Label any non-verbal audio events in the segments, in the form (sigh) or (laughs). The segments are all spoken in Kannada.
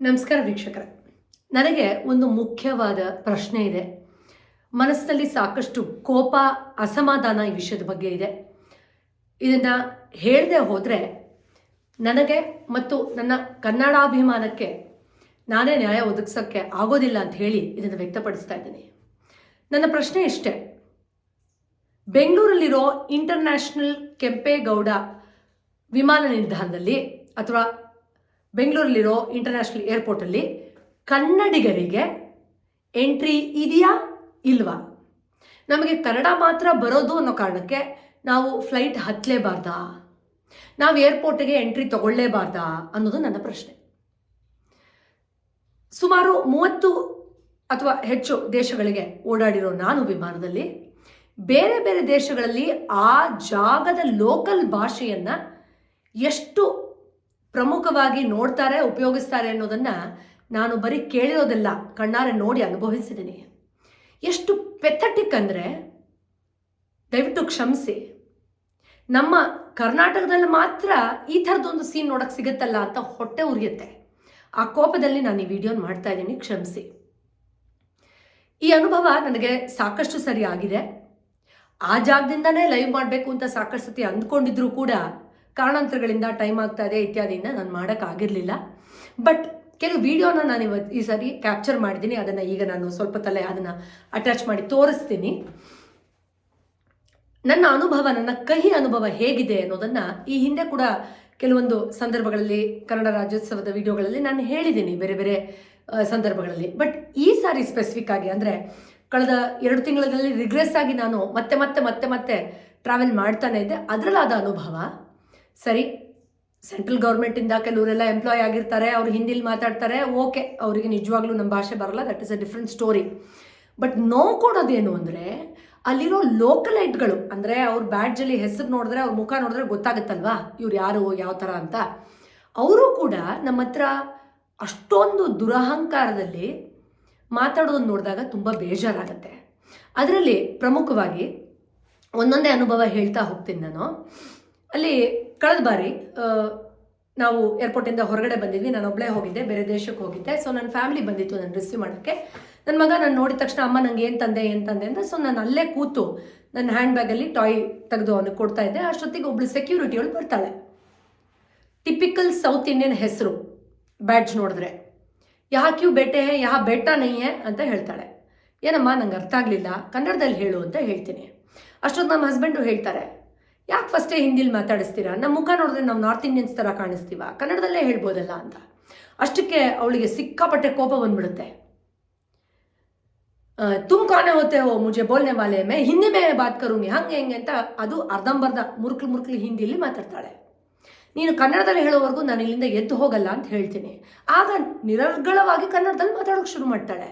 ನಮಸ್ಕಾರ ವೀಕ್ಷಕರೇ. ನನಗೆ ಒಂದು ಮುಖ್ಯವಾದ ಪ್ರಶ್ನೆ ಇದೆ. ಮನಸ್ಸಿನಲ್ಲಿ ಸಾಕಷ್ಟು ಕೋಪ, ಅಸಮಾಧಾನ ಈ ವಿಷಯದ ಬಗ್ಗೆ ಇದೆ. ಇದನ್ನು ಹೇಳದೆ ಹೋದರೆ ನನಗೆ ಮತ್ತು ನನ್ನ ಕನ್ನಡಾಭಿಮಾನಕ್ಕೆ ನಾನೇ ನ್ಯಾಯ ಒದಗಿಸೋಕ್ಕೆ ಆಗೋದಿಲ್ಲ ಅಂತ ಹೇಳಿ ಇದನ್ನು ವ್ಯಕ್ತಪಡಿಸ್ತಾ ಇದ್ದೀನಿ. ನನ್ನ ಪ್ರಶ್ನೆ ಇಷ್ಟೇ. ಬೆಂಗಳೂರಲ್ಲಿರೋ ಇಂಟರ್ನ್ಯಾಷನಲ್ ಕೆಂಪೇಗೌಡ ವಿಮಾನ ನಿಲ್ದಾಣದಲ್ಲಿ ಅಥವಾ ಬೆಂಗಳೂರಲ್ಲಿರೋ ಇಂಟರ್ನ್ಯಾಷನಲ್ ಏರ್ಪೋರ್ಟಲ್ಲಿ ಕನ್ನಡಿಗರಿಗೆ ಎಂಟ್ರಿ ಇದೆಯಾ ಇಲ್ವಾ? ನಮಗೆ ಕನ್ನಡ ಮಾತ್ರ ಬರೋದು ಅನ್ನೋ ಕಾರಣಕ್ಕೆ ನಾವು ಫ್ಲೈಟ್ ಹತ್ತಲೇಬಾರ್ದಾ ನಾವು ಏರ್ಪೋರ್ಟಿಗೆ ಎಂಟ್ರಿ ತಗೊಳ್ಳೇಬಾರ್ದಾ ಅನ್ನೋದು ನನ್ನ ಪ್ರಶ್ನೆ. ಸುಮಾರು ಮೂವತ್ತು ಅಥವಾ ಹೆಚ್ಚು ದೇಶಗಳಿಗೆ ಓಡಾಡಿರೋ ನಾನು ವಿಮಾನದಲ್ಲಿ ಬೇರೆ ಬೇರೆ ದೇಶಗಳಲ್ಲಿ ಆ ಜಾಗದ ಲೋಕಲ್ ಭಾಷೆಯನ್ನು ಎಷ್ಟು ಪ್ರಮುಖವಾಗಿ ನೋಡ್ತಾರೆ, ಉಪಯೋಗಿಸ್ತಾರೆ ಅನ್ನೋದನ್ನು ನಾನು ಬರೀ ಕೇಳಿರೋದಿಲ್ಲ, ಕಣ್ಣಾರೆ ನೋಡಿ ಅನುಭವಿಸಿದ್ದೀನಿ ಎಷ್ಟು ಪೆಥಟಿಕ್ ಅಂದರೆ ದಯವಿಟ್ಟು ಕ್ಷಮಿಸಿ. ನಮ್ಮ ಕರ್ನಾಟಕದಲ್ಲಿ ಮಾತ್ರ ಈ ಥರದೊಂದು ಸೀನ್ ನೋಡೋಕ್ಕೆ ಸಿಗುತ್ತಲ್ಲ ಅಂತ ಹೊಟ್ಟೆ ಉರಿಯುತ್ತೆ. ಆ ಕೋಪದಲ್ಲಿ ನಾನು ಈ ವಿಡಿಯೋನ ಮಾಡ್ತಾ ಇದ್ದೀನಿ, ಕ್ಷಮಿಸಿ. ಈ ಅನುಭವ ನನಗೆ ಸಾಕಷ್ಟು ಸರಿ ಆಗಿದೆ. ಆ ಜಾಗದಿಂದನೇ ಲೈವ್ ಮಾಡಬೇಕು ಅಂತ ಸಾಕಷ್ಟು ಸತಿ ಅಂದ್ಕೊಂಡಿದ್ರು ಕೂಡ ಕಾರಣಾಂತರಗಳಿಂದ ಟೈಮ್ ಆಗ್ತಾ ಇದೆ ಇತ್ಯಾದಿಯಿಂದ ನಾನು ಮಾಡೋಕ್ಕಾಗಿರಲಿಲ್ಲ. ಬಟ್ ಕೆಲವು ವಿಡಿಯೋನ ನಾನು ಇವತ್ತು ಈ ಸಾರಿ ಕ್ಯಾಪ್ಚರ್ ಮಾಡಿದ್ದೀನಿ. ಅದನ್ನು ಈಗ ನಾನು ಸ್ವಲ್ಪ ತಲೆ ಅದನ್ನು ಅಟ್ಯಾಚ್ ಮಾಡಿ ತೋರಿಸ್ತೀನಿ. ನನ್ನ ಅನುಭವ, ನನ್ನ ಕಹಿ ಅನುಭವ ಹೇಗಿದೆ ಅನ್ನೋದನ್ನು ಈ ಹಿಂದೆ ಕೂಡ ಕೆಲವೊಂದು ಸಂದರ್ಭಗಳಲ್ಲಿ ಕನ್ನಡ ರಾಜ್ಯೋತ್ಸವದ ವಿಡಿಯೋಗಳಲ್ಲಿ ನಾನು ಹೇಳಿದ್ದೀನಿ, ಬೇರೆ ಬೇರೆ ಸಂದರ್ಭಗಳಲ್ಲಿ. ಬಟ್ ಈ ಸಾರಿ ಸ್ಪೆಸಿಫಿಕ್ ಆಗಿ ಅಂದರೆ ಕಳೆದ ಎರಡು ತಿಂಗಳಲ್ಲಿ ರಿಗ್ರೆಸ್ ಆಗಿ ನಾನು ಮತ್ತೆ ಮತ್ತೆ ಮತ್ತೆ ಮತ್ತೆ ಟ್ರಾವೆಲ್ ಮಾಡ್ತಾನೆ ಇದ್ದೆ. ಅದರಲ್ಲಾದ ಅನುಭವ ಸರಿ, ಸೆಂಟ್ರಲ್ ಗೌರ್ಮೆಂಟಿಂದ ಕೆಲವರೆಲ್ಲ ಎಂಪ್ಲಾಯ್ ಆಗಿರ್ತಾರೆ, ಅವ್ರು ಹಿಂದಿಲಿ ಮಾತಾಡ್ತಾರೆ, ಓಕೆ, ಅವರಿಗೆ ನಿಜವಾಗ್ಲೂ ನಮ್ಮ ಭಾಷೆ ಬರಲ್ಲ that is a different story but ನೋವು ಕೊಡೋದೇನು ಅಂದರೆ, ಅಲ್ಲಿರೋ ಲೋಕಲೈಟ್ಗಳು ಅಂದರೆ ಅವ್ರ ಬ್ಯಾಡ್ಜಲ್ಲಿ ಹೆಸರು ನೋಡಿದ್ರೆ, ಅವ್ರ ಮುಖ ನೋಡಿದ್ರೆ ಗೊತ್ತಾಗುತ್ತಲ್ವಾ, ಇವ್ರು ಯಾರು, ಯಾವ ಥರ ಅಂತ. ಅವರು ಕೂಡ ನಮ್ಮ ಹತ್ರ ಅಷ್ಟೊಂದು ದುರಹಂಕಾರದಲ್ಲಿ ಮಾತಾಡೋದನ್ನು ನೋಡಿದಾಗ ತುಂಬ ಬೇಜಾರಾಗುತ್ತೆ. ಅದರಲ್ಲಿ ಪ್ರಮುಖವಾಗಿ ಒಂದೊಂದೇ ಅನುಭವ ಹೇಳ್ತಾ ಹೋಗ್ತೀನಿ ನಾನು. ಅಲ್ಲಿ ಕಳೆದ ಬಾರಿ ನಾವು ಏರ್ಪೋರ್ಟಿಂದ ಹೊರಗಡೆ ಬಂದಿದ್ವಿ. ನಾನು ಒಬ್ಬಳೇ ಹೋಗಿದ್ದೆ, ಬೇರೆ ದೇಶಕ್ಕೆ ಹೋಗಿದ್ದೆ. ಸೊ ನನ್ನ ಫ್ಯಾಮಿಲಿ ಬಂದಿತ್ತು ನಾನು ರಿಸೀವ್ ಮಾಡೋಕ್ಕೆ. ನನ್ನ ಮಗ ನಾನು ನೋಡಿದ ತಕ್ಷಣ, ಅಮ್ಮ, ನಂಗೆ ಏನು ತಂದೆ ಏನು ತಂದೆ? ಅಂತ ಸೊ ನಾನು ಅಲ್ಲೇ ಕೂತು ನನ್ನ ಹ್ಯಾಂಡ್ ಬ್ಯಾಗಲ್ಲಿ ಟಾಯ್ ತೆಗೆದು ಅವನಿಗೆ ಕೊಡ್ತಾ ಇದ್ದೆ. ಅಷ್ಟೊತ್ತಿಗೆ ಒಬ್ಳು ಸೆಕ್ಯೂರಿಟಿಯವಳು ಬರ್ತಾಳೆ. ಟಿಪಿಕಲ್ ಸೌತ್ ಇಂಡಿಯನ್ ಹೆಸರು ಬ್ಯಾಡ್ಜ್ ನೋಡಿದ್ರೆ. ಯಾ ಕ್ಯೂ ಬೆಟ್ಟೆ ಹೇ ಯಾ ಬೆಟ್ಟ ನೈ ಹೇ ಅಂತ ಹೇಳ್ತಾಳೆ. ಏನಮ್ಮ, ನಂಗೆ ಅರ್ಥ ಆಗಲಿಲ್ಲ. ಕನ್ನಡದಲ್ಲಿ ಹೇಳು ಅಂತ ಹೇಳ್ತೀನಿ. ಅಷ್ಟೊತ್ತು ನಮ್ಮ ಹಸ್ಬೆಂಡು ಹೇಳ್ತಾರೆ. ಯಾಕೆ ಫಸ್ಟೇ ಹಿಂದಿಲಿ ಮಾತಾಡಿಸ್ತೀರಾ? ನಮ್ಮ ಮುಖ ನೋಡಿದ್ರೆ ನಾವು ನಾರ್ತ್ ಇಂಡಿಯನ್ಸ್ ಥರ ಕಾಣಿಸ್ತೀವ? ಕನ್ನಡದಲ್ಲೇ ಹೇಳ್ಬೋದಲ್ಲ ಅಂತ. ಅಷ್ಟಕ್ಕೆ ಅವಳಿಗೆ ಸಿಕ್ಕಾಪಟ್ಟೆ ಕೋಪ ಬಂದ್ಬಿಡುತ್ತೆ. ತುಮ್ ಕಾನೆ ಹೋತೆ ಹೋ ಮುಜೆ ಬೋಲ್ನೆ ವಾಲೆ ಮೇ? ಹಿಂದಿ ಮೇ ಬಾತ್ ಕರೂಮಿ ಹಂಗೆ ಹೆಂಗೆ ಅಂತ ಅದು ಅರ್ಧಂಬರ್ಧ ಮುರುಕ್ಲು ಮುರುಕ್ಲು ಹಿಂದಿಲಿ ಮಾತಾಡ್ತಾಳೆ. ನೀನು ಕನ್ನಡದಲ್ಲಿ ಹೇಳೋವರೆಗೂ ನಾನು ಇಲ್ಲಿಂದ ಎದ್ದು ಹೋಗಲ್ಲ ಅಂತ ಹೇಳ್ತೀನಿ. ಆಗ ನಿರರ್ಗಳವಾಗಿ ಕನ್ನಡದಲ್ಲಿ ಮಾತಾಡೋಕೆ ಶುರು ಮಾಡ್ತಾಳೆ.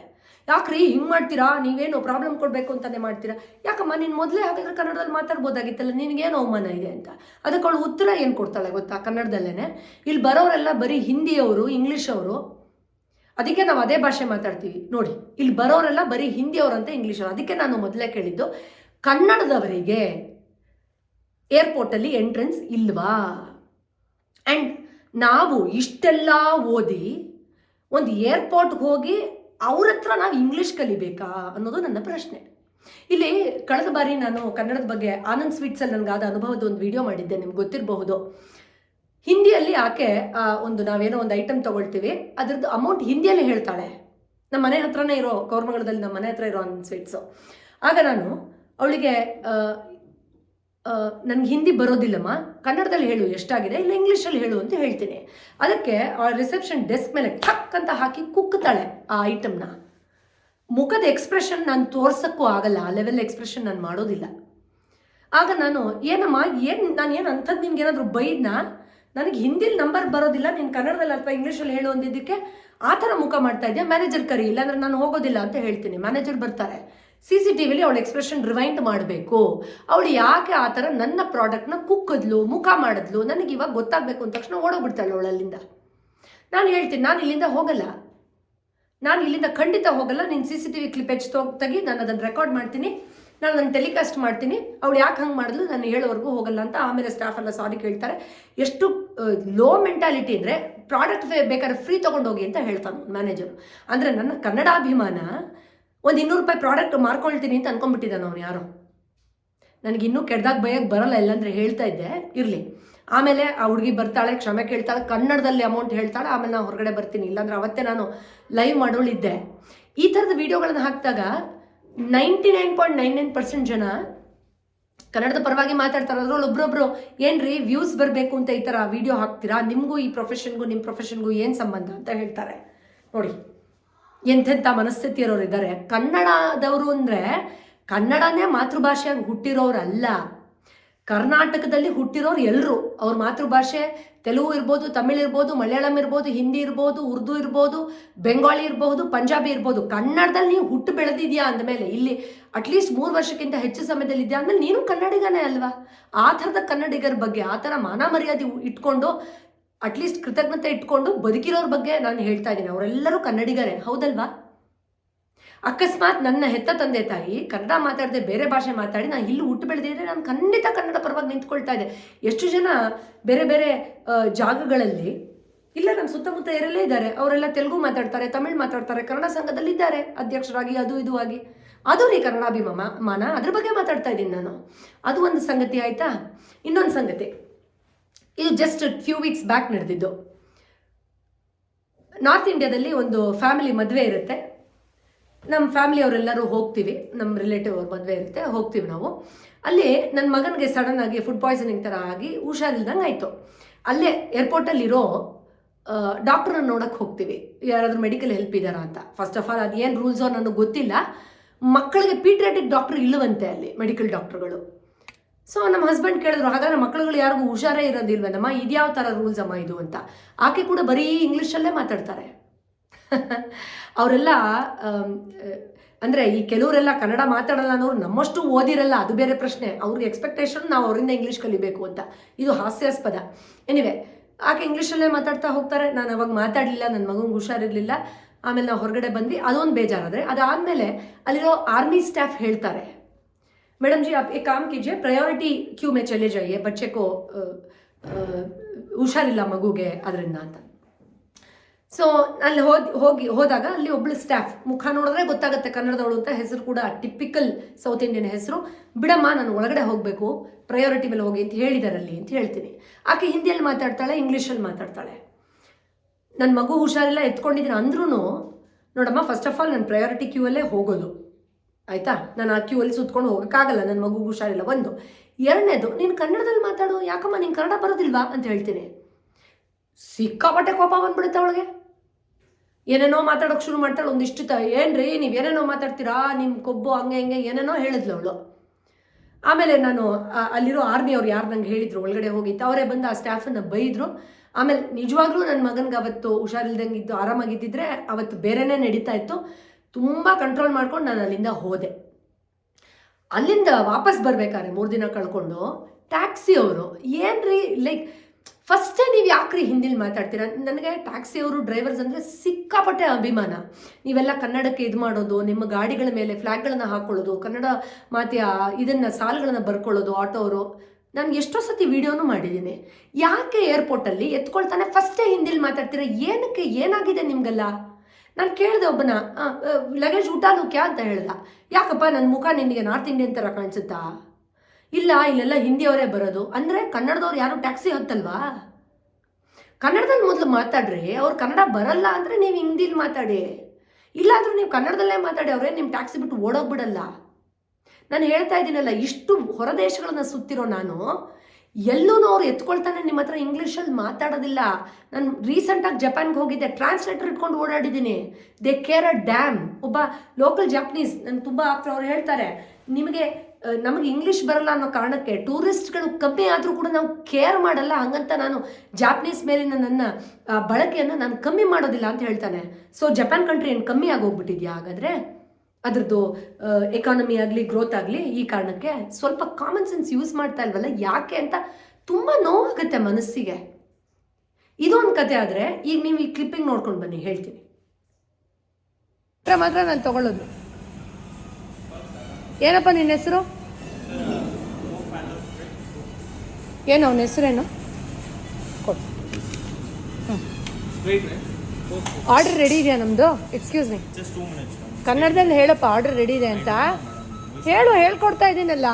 ಯಾಕ್ರಿ ಹಿಂಗೆ ಮಾಡ್ತೀರಾ? ನೀವೇನು ಪ್ರಾಬ್ಲಮ್ ಕೊಡಬೇಕು ಅಂತಾನೆ ಮಾಡ್ತೀರಾ? ಯಾಕಮ್ಮ, ನೀನು ಮೊದಲೇ ಹಾಗಾದ್ರೆ ಕನ್ನಡದಲ್ಲಿ ಮಾತಾಡ್ಬೋದಾಗಿತ್ತಲ್ಲ, ನಿನಗೇನು ಅವಮಾನ ಇದೆ ಅಂತ? ಅದಕ್ಕೆ ಅವಳು ಉತ್ತರ ಏನು ಕೊಡ್ತಾಳೆ ಗೊತ್ತಾ ಕನ್ನಡದಲ್ಲೇ ಇಲ್ಲಿ ಬರೋರೆಲ್ಲ ಬರೀ ಹಿಂದಿಯವರು ಇಂಗ್ಲೀಷ್ ಅವರು ಅದಕ್ಕೆ ನಾವು ಅದೇ ಭಾಷೆ ಮಾತಾಡ್ತೀವಿ. ನೋಡಿ, ಇಲ್ಲಿ ಬರೋರೆಲ್ಲ ಬರೀ ಹಿಂದಿಯವರಂತೆ ಇಂಗ್ಲೀಷ್ ಅವರು ಅದಕ್ಕೆ ನಾನು ಮೊದಲೇ ಕೇಳಿದ್ದು, ಕನ್ನಡದವರಿಗೆ ಏರ್ಪೋರ್ಟಲ್ಲಿ ಎಂಟ್ರೆನ್ಸ್ ಇಲ್ವಾ? ಆ್ಯಂಡ್ ನಾವು ಇಷ್ಟೆಲ್ಲ ಓದಿ, ಒಂದು ಏರ್ಪೋರ್ಟ್ಗೆ ಹೋಗಿ ಅವ್ರ ಹತ್ರ ನಾವು ಇಂಗ್ಲೀಷ್ ಕಲಿಬೇಕಾ ಅನ್ನೋದು ನನ್ನ ಪ್ರಶ್ನೆ. ಇಲ್ಲಿ ಕಳೆದ ಬಾರಿ ನಾನು ಕನ್ನಡದ ಬಗ್ಗೆ ಆನಂದ್ ಸ್ವೀಟ್ಸಲ್ಲಿ ನನಗಾದ ಅನುಭವದ ಒಂದು ವಿಡಿಯೋ ಮಾಡಿದ್ದೆ, ನಿಮ್ಗೆ ಗೊತ್ತಿರಬಹುದು. ಹಿಂದಿಯಲ್ಲಿ ಆಕೆ ಒಂದು ನಾವೇನೋ ಒಂದು ಐಟಮ್ ತಗೊಳ್ತೀವಿ, ಅದ್ರದ್ದು ಅಮೌಂಟ್ ಹಿಂದಿಯಲ್ಲಿ ಹೇಳ್ತಾಳೆ. ನಮ್ಮ ಮನೆ ಹತ್ರನೇ ಇರೋ, ಕೌರ್ಮಂಗಲದಲ್ಲಿ ನಮ್ಮ ಮನೆ ಹತ್ರ ಇರೋ ಆನಂದ್ ಸ್ವೀಟ್ಸು. ಆಗ ನಾನು ಅವಳಿಗೆ ನನಗೆ ಹಿಂದಿ ಬರೋದಿಲ್ಲಮ್ಮ. ಕನ್ನಡದಲ್ಲಿ ಹೇಳು, ಎಷ್ಟಾಗಿದೆ? ಇಲ್ಲ ಇಂಗ್ಲೀಷಲ್ಲಿ ಹೇಳು ಅಂತ ಹೇಳ್ತೀನಿ. ಅದಕ್ಕೆ ಆ ರಿಸೆಪ್ಷನ್ ಡೆಸ್ಕ್ ಮೇಲೆ ಠಕ್ ಅಂತ ಹಾಕಿ ಕುಕ್ಕುತ್ತಾಳೆ ಆ ಐಟಮ್ನ ಮುಖದ ಎಕ್ಸ್ಪ್ರೆಷನ್ ನಾನು ತೋರ್ಸೋಕ್ಕೂ ಆಗಲ್ಲ. ಆ ಲೆವೆಲ್ ಎಕ್ಸ್ಪ್ರೆಷನ್ ನಾನು ಮಾಡೋದಿಲ್ಲ. ಆಗ ನಾನು, ಏನಮ್ಮ, ಏನು, ನಾನು ಏನು ಅಂಥದ್ದು ನಿನ್ಗೆ ಏನಾದರೂ ಬೈದ್ನಾ? ನನಗೆ ಹಿಂದಿಲಿ ನಂಬರ್ ಬರೋದಿಲ್ಲ. ನೀನು ಕನ್ನಡದಲ್ಲಿ ಅಥವಾ ಇಂಗ್ಲೀಷಲ್ಲಿ ಹೇಳು ಅಂದಿದ್ದಕ್ಕೆ ಆ ಥರ ಮುಖ ಮಾಡ್ತಾ ಇದೆಯಾ? ಮ್ಯಾನೇಜರ್ ಕರಿ. ಇಲ್ಲಾಂದ್ರೆ ನಾನು ಹೋಗೋದಿಲ್ಲ ಅಂತ ಹೇಳ್ತೀನಿ. ಮ್ಯಾನೇಜರ್ ಬರ್ತಾರೆ. ಸಿ ಸಿ ಟಿ ವಿಲಿ ಅವಳ ಎಕ್ಸ್ಪ್ರೆಷನ್ ರಿವೈಂಡ್ ಮಾಡಬೇಕು. ಅವಳು ಯಾಕೆ ಆ ಥರ ನನ್ನ ಪ್ರಾಡಕ್ಟ್ನ ಕುಕ್ಕದ್ಲು, ಮುಖ ಮಾಡಿದ್ಲು, ನನಗೆ ಇವಾಗ ಗೊತ್ತಾಗಬೇಕು ಅಂದ ತಕ್ಷಣ ಓಡೋಗ್ಬಿಡ್ತಾಳೆ ಅವಳು ಅಲ್ಲಿಂದ. ನಾನು ಹೇಳ್ತೀನಿ, ನಾನು ಇಲ್ಲಿಂದ ಹೋಗಲ್ಲ. ನಾನು ಇಲ್ಲಿಂದ ಖಂಡಿತ ಹೋಗಲ್ಲ, ನೀನು C C T V clip ಹೆಚ್ಚು ತೆಗಿ, ನಾನು ಅದನ್ನು ರೆಕಾರ್ಡ್ ಮಾಡ್ತೀನಿ. ನಾನು ಅದನ್ನು ಟೆಲಿಕಾಸ್ಟ್ ಮಾಡ್ತೀನಿ. ಅವಳು ಯಾಕೆ ಹಂಗೆ ಮಾಡಿದ್ಲು, ನಾನು ಹೇಳೋವರೆಗೂ ಹೋಗಲ್ಲ ಅಂತ ಆಮೇಲೆ ಸ್ಟಾಫ್ ಎಲ್ಲ ಸಾರಿ ಕೇಳ್ತಾರೆ. ಎಷ್ಟು ಲೋ ಮೆಂಟಾಲಿಟಿ ಅಂದರೆ ಪ್ರಾಡಕ್ಟ್ ಬೇಕಾದ್ರೆ ಫ್ರೀ ತೊಗೊಂಡೋಗಿ ಅಂತ ಹೇಳ್ತಾನೆ ಮ್ಯಾನೇಜರು ಅಂದರೆ ನನ್ನ ಕನ್ನಡಾಭಿಮಾನ ಒಂದು ಇನ್ನೂರು ರೂಪಾಯಿ ಪ್ರಾಡಕ್ಟ್ ಮಾರ್ಕೊಳ್ತೀನಿ ಅಂತ ಅನ್ಕೊಂಡ್ಬಿಟ್ಟಿದ್ದಾನೆ ಅವನು ಯಾರೋ. ನನಗೆ ಇನ್ನೂ ಕೆಡ್ದಾಗ ಭಯಕ್ಕೆ ಬರಲ್ಲ ಇಲ್ಲಾಂದ್ರೆ ಹೇಳ್ತಾ ಇದ್ದೆ, ಇರಲಿ. ಆಮೇಲೆ ಆ ಹುಡುಗಿ ಬರ್ತಾಳೆ, ಕ್ಷಮೆ ಕೇಳ್ತಾಳೆ, ಕನ್ನಡದಲ್ಲಿ ಅಮೌಂಟ್ ಹೇಳ್ತಾಳೆ, ಆಮೇಲೆ ನಾನು ಹೊರಗಡೆ ಬರ್ತೀನಿ, ಇಲ್ಲಾಂದ್ರೆ ಅವತ್ತೇ ನಾನು ಲೈವ್ ಮಾಡೋಳಿದ್ದೆ. ಈ ಥರದ ವಿಡಿಯೋಗಳನ್ನ ಹಾಕಿದಾಗ ninety nine point nine nine percent ಜನ ಕನ್ನಡದ ಪರವಾಗಿ ಮಾತಾಡ್ತಾರೆ, ಅದ್ರಲ್ಲಿ ಒಬ್ರೊಬ್ರು, ಏನ್ರಿ ವ್ಯೂಸ್ ಬರಬೇಕು ಅಂತ ಈ ಥರ ವಿಡಿಯೋ ಹಾಕ್ತೀರಾ? ನಿಮಗೂ ಈ ಪ್ರೊಫೆಷನ್ಗೂ ನಿಮ್ಮ ಪ್ರೊಫೆಷನ್ಗೂ ಏನು ಸಂಬಂಧ? ಅಂತ ಹೇಳ್ತಾರೆ. ನೋಡಿ. ಎಂತೆಂಥ ಮನಸ್ಥಿತಿ ಇರೋರು ಇದ್ದಾರೆ ಕನ್ನಡದವರು ಅಂದರೆ ಕನ್ನಡನೇ ಮಾತೃಭಾಷೆಯಾಗಿ ಹುಟ್ಟಿರೋರಲ್ಲ. ಕರ್ನಾಟಕದಲ್ಲಿ ಹುಟ್ಟಿರೋರು ಎಲ್ಲರೂ ಅವ್ರ ಮಾತೃಭಾಷೆ ತೆಲುಗು ಇರ್ಬೋದು, ತಮಿಳ್ ಇರ್ಬೋದು, ಮಲಯಾಳಂ ಇರ್ಬೋದು, ಹಿಂದಿ ಇರ್ಬೋದು, ಉರ್ದು ಇರ್ಬೋದು, ಬೆಂಗಾಳಿ ಇರ್ಬೋದು, ಪಂಜಾಬಿ ಇರ್ಬೋದು. ಕನ್ನಡದಲ್ಲಿ ನೀವು ಹುಟ್ಟು ಬೆಳೆದಿದ್ಯಾ ಅಂದಮೇಲೆ ಇಲ್ಲಿ ಅಟ್ಲೀಸ್ಟ್ ಮೂರು ವರ್ಷಕ್ಕಿಂತ ಹೆಚ್ಚು ಸಮಯದಲ್ಲಿ ಇದೆಯಾ ಅಂದಮೇಲೆ ನೀನು ಕನ್ನಡಿಗನೇ ಅಲ್ವಾ? ಆ ಥರದ ಕನ್ನಡಿಗರ ಬಗ್ಗೆ ಆ ಥರ ಮಾನ ಮರ್ಯಾದೆ ಇಟ್ಕೊಂಡು ಅಟ್ಲೀಸ್ಟ್ ಕೃತಜ್ಞತೆ ಇಟ್ಕೊಂಡು ಬದುಕಿರೋರ ಬಗ್ಗೆ ನಾನು ಹೇಳ್ತಾ ಇದ್ದೀನಿ. ಅವರೆಲ್ಲರೂ ಕನ್ನಡಿಗರೇ, ಹೌದಲ್ವಾ? ಅಕಸ್ಮಾತ್ ನನ್ನ ಹೆತ್ತ ತಂದೆ ತಾಯಿ ಕನ್ನಡ ಮಾತಾಡದೆ ಬೇರೆ ಭಾಷೆ ಮಾತಾಡಿ ನಾನು ಇಲ್ಲಿ ಹುಟ್ಟು ಬೆಳೆದಿದ್ರೆ ನಾನು ಖಂಡಿತ ಕನ್ನಡ ಪರವಾಗಿ ನಿಂತ್ಕೊಳ್ತಾ ಇದ್ದೆ. ಎಷ್ಟು ಜನ ಬೇರೆ ಬೇರೆ ಜಾಗಗಳಲ್ಲಿ, ಇಲ್ಲ ನಮ್ಮ ಸುತ್ತಮುತ್ತ ಇರಲೇ ಇದ್ದಾರೆ, ಅವರೆಲ್ಲ ತೆಲುಗು ಮಾತಾಡ್ತಾರೆ, ತಮಿಳು ಮಾತಾಡ್ತಾರೆ, ಕನ್ನಡ ಸಂಘದಲ್ಲಿ ಇದ್ದಾರೆ, ಅಧ್ಯಕ್ಷರಾಗಿ, ಅದು ಇದು ಆಗಿ. ಅದು ರೀ ಕನ್ನಡಾಭಿಮಾನ ಮಾನ ಅದ್ರ ಬಗ್ಗೆ ಮಾತಾಡ್ತಾ ಇದ್ದೀನಿ ನಾನು. ಅದು ಒಂದು ಸಂಗತಿ ಆಯ್ತಾ? ಇನ್ನೊಂದು ಸಂಗತಿ. ಇದು ಜಸ್ಟ್ ಫ್ಯೂ ವೀಕ್ಸ್ ಬ್ಯಾಕ್ ನಡೆದಿದ್ದು. ನಾರ್ತ್ ಇಂಡಿಯಾದಲ್ಲಿ ಒಂದು ಫ್ಯಾಮಿಲಿ ಮದುವೆ ಇರುತ್ತೆ. ನಮ್ಮ ಫ್ಯಾಮಿಲಿ ಅವರೆಲ್ಲರೂ ಹೋಗ್ತೀವಿ. ನಮ್ಮ ರಿಲೇಟಿವ್ ಅವ್ರ ಮದುವೆ ಇರುತ್ತೆ. ಹೋಗ್ತೀವಿ ನಾವು. ಅಲ್ಲಿ ನನ್ನ ಮಗನಿಗೆ ಸಡನ್ ಆಗಿ ಫುಡ್ ಪಾಯ್ಸನಿಂಗ್ ಥರ ಆಗಿ ಹುಷಾರಿಲ್ದಂಗೆ ಆಯಿತು. ಅಲ್ಲೇ ಏರ್ಪೋರ್ಟಲ್ಲಿರೋ ಡಾಕ್ಟ್ರನ್ನ ನೋಡಕ್ಕೆ ಹೋಗ್ತೀವಿ. ಯಾರಾದರೂ ಮೆಡಿಕಲ್ ಹೆಲ್ಪ್ ಇದ್ದಾರಾ ಅಂತ. ಫಸ್ಟ್ ಆಫ್ ಆಲ್ ಅದು ಏನು ರೂಲ್ಸೋ ನನಗೆ ಗೊತ್ತಿಲ್ಲ. ಮಕ್ಕಳಿಗೆ ಪೀಟ್ರಿಯಾಟಿಕ್ ಡಾಕ್ಟ್ರ್ ಇಲ್ಲವಂತೆ ಅಲ್ಲಿ ಮೆಡಿಕಲ್ ಡಾಕ್ಟ್ರುಗಳು ಸೊ ನಮ್ಮ ಹಸ್ಬೆಂಡ್ ಕೇಳಿದ್ರು ಹಾಗಾದ್ರೆ ಮಕ್ಕಳುಗಳು ಯಾರಿಗೂ ಹುಷಾರೇ ಇರೋದಿಲ್ವೇನಮ್ಮ? ಇದ್ಯಾವ ಥರ ರೂಲ್ಸ್ ಅಮ್ಮ ಇದು? ಅಂತ. ಆಕೆ ಕೂಡ ಬರೀ ಇಂಗ್ಲೀಷಲ್ಲೇ ಮಾತಾಡ್ತಾರೆ. (laughs) ಅವರೆಲ್ಲ ಅಂದರೆ ಈ ಕೆಲವರೆಲ್ಲ ಕನ್ನಡ ಮಾತಾಡಲ್ಲ ಅನ್ನೋರು ನಮ್ಮಷ್ಟು ಓದಿರಲ್ಲ, ಅದು ಬೇರೆ ಪ್ರಶ್ನೆ. ಅವ್ರಿಗೆ ಎಕ್ಸ್ಪೆಕ್ಟೇಷನ್ ನಾವು ಅವರಿಂದ ಇಂಗ್ಲೀಷ್ ಕಲಿಬೇಕು ಅಂತ. ಇದು ಹಾಸ್ಯಾಸ್ಪದ. ಎನಿವೆ ಆಕೆ ಇಂಗ್ಲೀಷಲ್ಲೇ ಮಾತಾಡ್ತಾ ಹೋಗ್ತಾರೆ. ನಾನು ಅವಾಗ ಮಾತಾಡಲಿಲ್ಲ ನನ್ನ ಮಗಂಗೆ ಹುಷಾರಿರಲಿಲ್ಲ. ಆಮೇಲೆ ನಾವು ಹೊರಗಡೆ ಬಂದ್ವಿ. ಅದೊಂದು ಬೇಜಾರಾದರೆ, ಅದಾದಮೇಲೆ ಅಲ್ಲಿರೋ ಆರ್ಮಿ ಸ್ಟಾಫ್ ಹೇಳ್ತಾರೆ. मैडम जी आप एक काम कीजिए प्रायोरिटी क्यू में चले जाइए बच्चे को अ, अ, ಹುಷಾರಿಲ್ಲ ಮಗುಗೆ ಅದರಿಂದ ಅಂತ ಸೊ ಅಲ್ಲಿ ಹೋದ್ ಹೋಗಿ ಹೋದಾಗ ಅಲ್ಲಿ ಒಬ್ಳು ಸ್ಟಾಫ್ ಮುಖ ನೋಡಿದ್ರೆ ಗೊತ್ತಾಗುತ್ತೆ ಕನ್ನಡದವಳು ಅಂತ ಹೆಸರು ಕೂಡ ಟಿಪಿಕಲ್ ಸೌತ್ ಇಂಡಿಯನ್ ಹೆಸರು ಬಿಡಮ್ಮ ನಾನು ಒಳಗಡೆ ಹೋಗಬೇಕು ಪ್ರಯಾರಿಟಿ ಮೇಲೆ ಹೋಗಿ ಅಂತ ಹೇಳಿದಾರಲ್ಲಿ ಅಂತ ಹೇಳ್ತೀನಿ ಆಕೆ ಹಿಂದಿಯಲ್ಲಿ ಮಾತಾಡ್ತಾಳೆ ಇಂಗ್ಲೀಷಲ್ಲಿ ಮಾತಾಡ್ತಾಳೆ ನನ್ನ ಮಗು ಹುಷಾರಿಲ್ಲ ಎತ್ಕೊಂಡಿದ್ದೀನಿ ಅಂದ್ರೂ ನೋಡಮ್ಮ ಫಸ್ಟ್ ಆಫ್ ಆಲ್ ನನ್ನ ಪ್ರಯಾರಿಟಿ ಕ್ಯೂ ಅಲ್ಲೇ ಹೋಗೋದು ಆಯ್ತಾ? ನಾನು ಆ ಕ್ಯೂ ಅಲ್ಲಿ ಸುತ್ಕೊಂಡು ಹೋಗೋಕ್ಕಾಗಲ್ಲ ನನ್ನ ಮಗು ಹುಷಾರಿಲ್ಲ. ಒಂದು. ಎರಡನೇದು, ನೀನು ಕನ್ನಡದಲ್ಲಿ ಮಾತಾಡು. ಯಾಕಮ್ಮ, ನೀನು ಕನ್ನಡ ಬರೋದಿಲ್ವಾ ಅಂತ ಹೇಳ್ತೀನಿ. ಸಿಕ್ಕಾಪಟ್ಟೆ ಕೋಪ ಬಂದ್ಬಿಡುತ್ತೆ ಅವಳಿಗೆ. ಏನೇನೋ ಮಾತಾಡೋಕೆ ಶುರು ಮಾಡ್ತಾಳೆ. ಒಂದಿಷ್ಟು ತ ಏನ್ರಿ, ನೀವು ಏನೇನೋ ಮಾತಾಡ್ತೀರಾ? ನಿಮ್ಮ ಕೊಬ್ಬು ಹಂಗೆ ಹಿಂಗೆ ಏನೇನೋ ಹೇಳಿದ್ಲು ಅವಳು. ಆಮೇಲೆ ನಾನು ಅಲ್ಲಿರೋ ಆರ್ಮಿ ಅವ್ರು ಯಾರು ನಂಗೆ ಹೇಳಿದ್ರು, ಒಳಗಡೆ ಹೋಗಿತ್ತು. ಅವರೇ ಬಂದು ಆ ಸ್ಟಾಫನ್ನ ಬೈದರು. ಆಮೇಲೆ ನಿಜವಾಗ್ಲೂ ನನ್ನ ಮಗನಿಗೆ ಅವತ್ತು ಹುಷಾರಿಲ್ದಂಗೆ ಇದ್ದು, ಆರಾಮಾಗಿದ್ದಿದ್ರೆ ಅವತ್ತು ಬೇರೆನೇ ನಡೀತಾ ಇತ್ತು. ತುಂಬ ಕಂಟ್ರೋಲ್ ಮಾಡ್ಕೊಂಡು ನಾನು ಅಲ್ಲಿಂದ ಹೋದೆ. ಅಲ್ಲಿಂದ ವಾಪಸ್ ಬರ್ಬೇಕಾದ್ರೆ ಮೂರು ದಿನ ಕಳ್ಕೊಂಡು ಟ್ಯಾಕ್ಸಿ ಅವರು, ಏನ್ರಿ ಲೈಕ್ ಫಸ್ಟೇ ನೀವು ಯಾಕ್ರಿ ಹಿಂದಿಲಿ ಮಾತಾಡ್ತೀರಾ? ನನಗೆ ಟ್ಯಾಕ್ಸಿ ಅವರು ಡ್ರೈವರ್ಸ್ ಅಂದರೆ ಸಿಕ್ಕಾಪಟ್ಟೆ ಅಭಿಮಾನ. ನೀವೆಲ್ಲ ಕನ್ನಡಕ್ಕೆ ಇದು ಮಾಡೋದು, ನಿಮ್ಮ ಗಾಡಿಗಳ ಮೇಲೆ ಫ್ಲ್ಯಾಗ್ಗಳನ್ನು ಹಾಕೊಳ್ಳೋದು, ಕನ್ನಡ ಮಾತೆಯ ಇದನ್ನು, ಸಾಲುಗಳನ್ನು ಬರ್ಕೊಳ್ಳೋದು ಆಟೋ ಅವರು. ನಾನು ಎಷ್ಟೋ ಸತಿ ವಿಡಿಯೋನು ಮಾಡಿದ್ದೀನಿ ಯಾಕೆ ಏರ್ಪೋರ್ಟಲ್ಲಿ ಎತ್ಕೊಳ್ತಾನೆ? ಫಸ್ಟೇ ಹಿಂದಿಲಿ ಮಾತಾಡ್ತೀರಾ? ಏನಕ್ಕೆ ಏನಾಗಿದೆ ನಿಮಗೆಲ್ಲ? ನಾನು ಕೇಳಿದೆ ಒಬ್ಬನ ಲಗೇಜ್ ಊಟ ಕ್ಯಾ ಅಂತ ಹೇಳ್ದ. ಯಾಕಪ್ಪ ನನ್ನ ಮುಖ ನಿನಗೆ ನಾರ್ತ್ ಇಂಡಿಯನ್ ಥರ ಕಾಣಿಸುತ್ತಾ? ಇಲ್ಲ, ಇಲ್ಲೆಲ್ಲ ಹಿಂದಿಯವರೇ ಬರೋದು. ಅಂದರೆ ಕನ್ನಡದವ್ರು ಯಾರು ಟ್ಯಾಕ್ಸಿ ಹತ್ತಲ್ವಾ? ಕನ್ನಡದಲ್ಲಿ ಮೊದಲು ಮಾತಾಡ್ರಿ. ಅವ್ರು ಕನ್ನಡ ಬರಲ್ಲ ಅಂದರೆ ನೀವು ಹಿಂದಿಲಿ ಮಾತಾಡಿ. ಇಲ್ಲಾಂದ್ರೂ ನೀವು ಕನ್ನಡದಲ್ಲೇ ಮಾತಾಡಿ ಅವರೇ ನಿಮ್ಮ ಟ್ಯಾಕ್ಸಿ ಬಿಟ್ಟು ಓಡೋಗ್ಬಿಡಲ್ಲ. ನಾನು ಹೇಳ್ತಾ ಇದ್ದೀನಲ್ಲ, ಇಷ್ಟು ಹೊರದೇಶಗಳನ್ನ ಸುತ್ತಿರೋ ನಾನು ಎಲ್ಲೂ ಅವ್ರು ಎತ್ಕೊಳ್ತಾನೆ ನಿಮ್ಮ ಹತ್ರ ಇಂಗ್ಲೀಷಲ್ಲಿ ಮಾತಾಡೋದಿಲ್ಲ. ನಾನು ರೀಸೆಂಟಾಗಿ ಜಪಾನ್ಗೆ ಹೋಗಿದ್ದೆ. ಟ್ರಾನ್ಸ್ಲೇಟರ್ ಇಟ್ಕೊಂಡು ಓಡಾಡಿದ್ದೀನಿ. ದೇ ಕೇರ್ ಅ ಡ್ಯಾಮ್ ಒಬ್ಬ ಲೋಕಲ್ ಜಪನೀಸ್ ನಾನು ತುಂಬ ಆಗ್ತಾ ಅವ್ರು ಹೇಳ್ತಾರೆ, ನಿಮಗೆ ನಮಗೆ ಇಂಗ್ಲೀಷ್ ಬರಲ್ಲ ಅನ್ನೋ ಕಾರಣಕ್ಕೆ ಟೂರಿಸ್ಟ್ಗಳು ಕಮ್ಮಿ ಆದರೂ ಕೂಡ ನಾವು ಕೇರ್ ಮಾಡಲ್ಲ. ಹಾಗಂತ ನಾನು ಜಾಪನೀಸ್ ಮೇಲಿನ ನನ್ನ ಬಳಕೆಯನ್ನು ನಾನು ಕಮ್ಮಿ ಮಾಡೋದಿಲ್ಲ ಅಂತ ಹೇಳ್ತಾನೆ. ಸೊ ಜಪಾನ್ ಕಂಟ್ರಿ ಏನು ಕಮ್ಮಿ ಆಗೋಗ್ಬಿಟ್ಟಿದ್ಯಾ ಹಾಗಾದರೆ? ಅದ್ರದ್ದು ಎಕಾನಮಿ ಆಗಲಿ ಗ್ರೋತ್ ಆಗಲಿ ಈ ಕಾರಣಕ್ಕೆ ಸ್ವಲ್ಪ ಕಾಮನ್ ಸೆನ್ಸ್ ಯೂಸ್ ಮಾಡ್ತಾ ಇಲ್ವಲ್ಲ? ಯಾಕೆ ಅಂತ ತುಂಬ ನೋವಾಗುತ್ತೆ ಮನಸ್ಸಿಗೆ. ಇದೊಂದು ಕತೆ ಆದರೆ ಈಗ ನೀವು ಈ ಕ್ಲಿಪ್ಪಿಂಗ್ ನೋಡ್ಕೊಂಡು ಬನ್ನಿ ಹೇಳ್ತೀನಿ. ಮಾತ್ರ ನಾನು ತಗೊಳ್ಳೋದು. ಏನಪ್ಪ ನಿನ್ನ ಹೆಸರು? ಏನು ಅವನ ಹೆಸರೇನು? ಕೊಡು. ಆರ್ಡರ್ ರೆಡಿ ಇದೆಯಾ ನಮ್ಮದು ಎಕ್ಸ್ಕ್ಯೂಸ್ ಮೀ ಕನ್ನಡದಲ್ಲಿ ಹೇಳಪ್ಪ ಆರ್ಡರ್ ರೆಡಿ ಇದೆ ಅಂತ. ಹೇಳು ಹೇಳ್ಕೊಡ್ತಾ ಇದ್ದೀನಲ್ಲ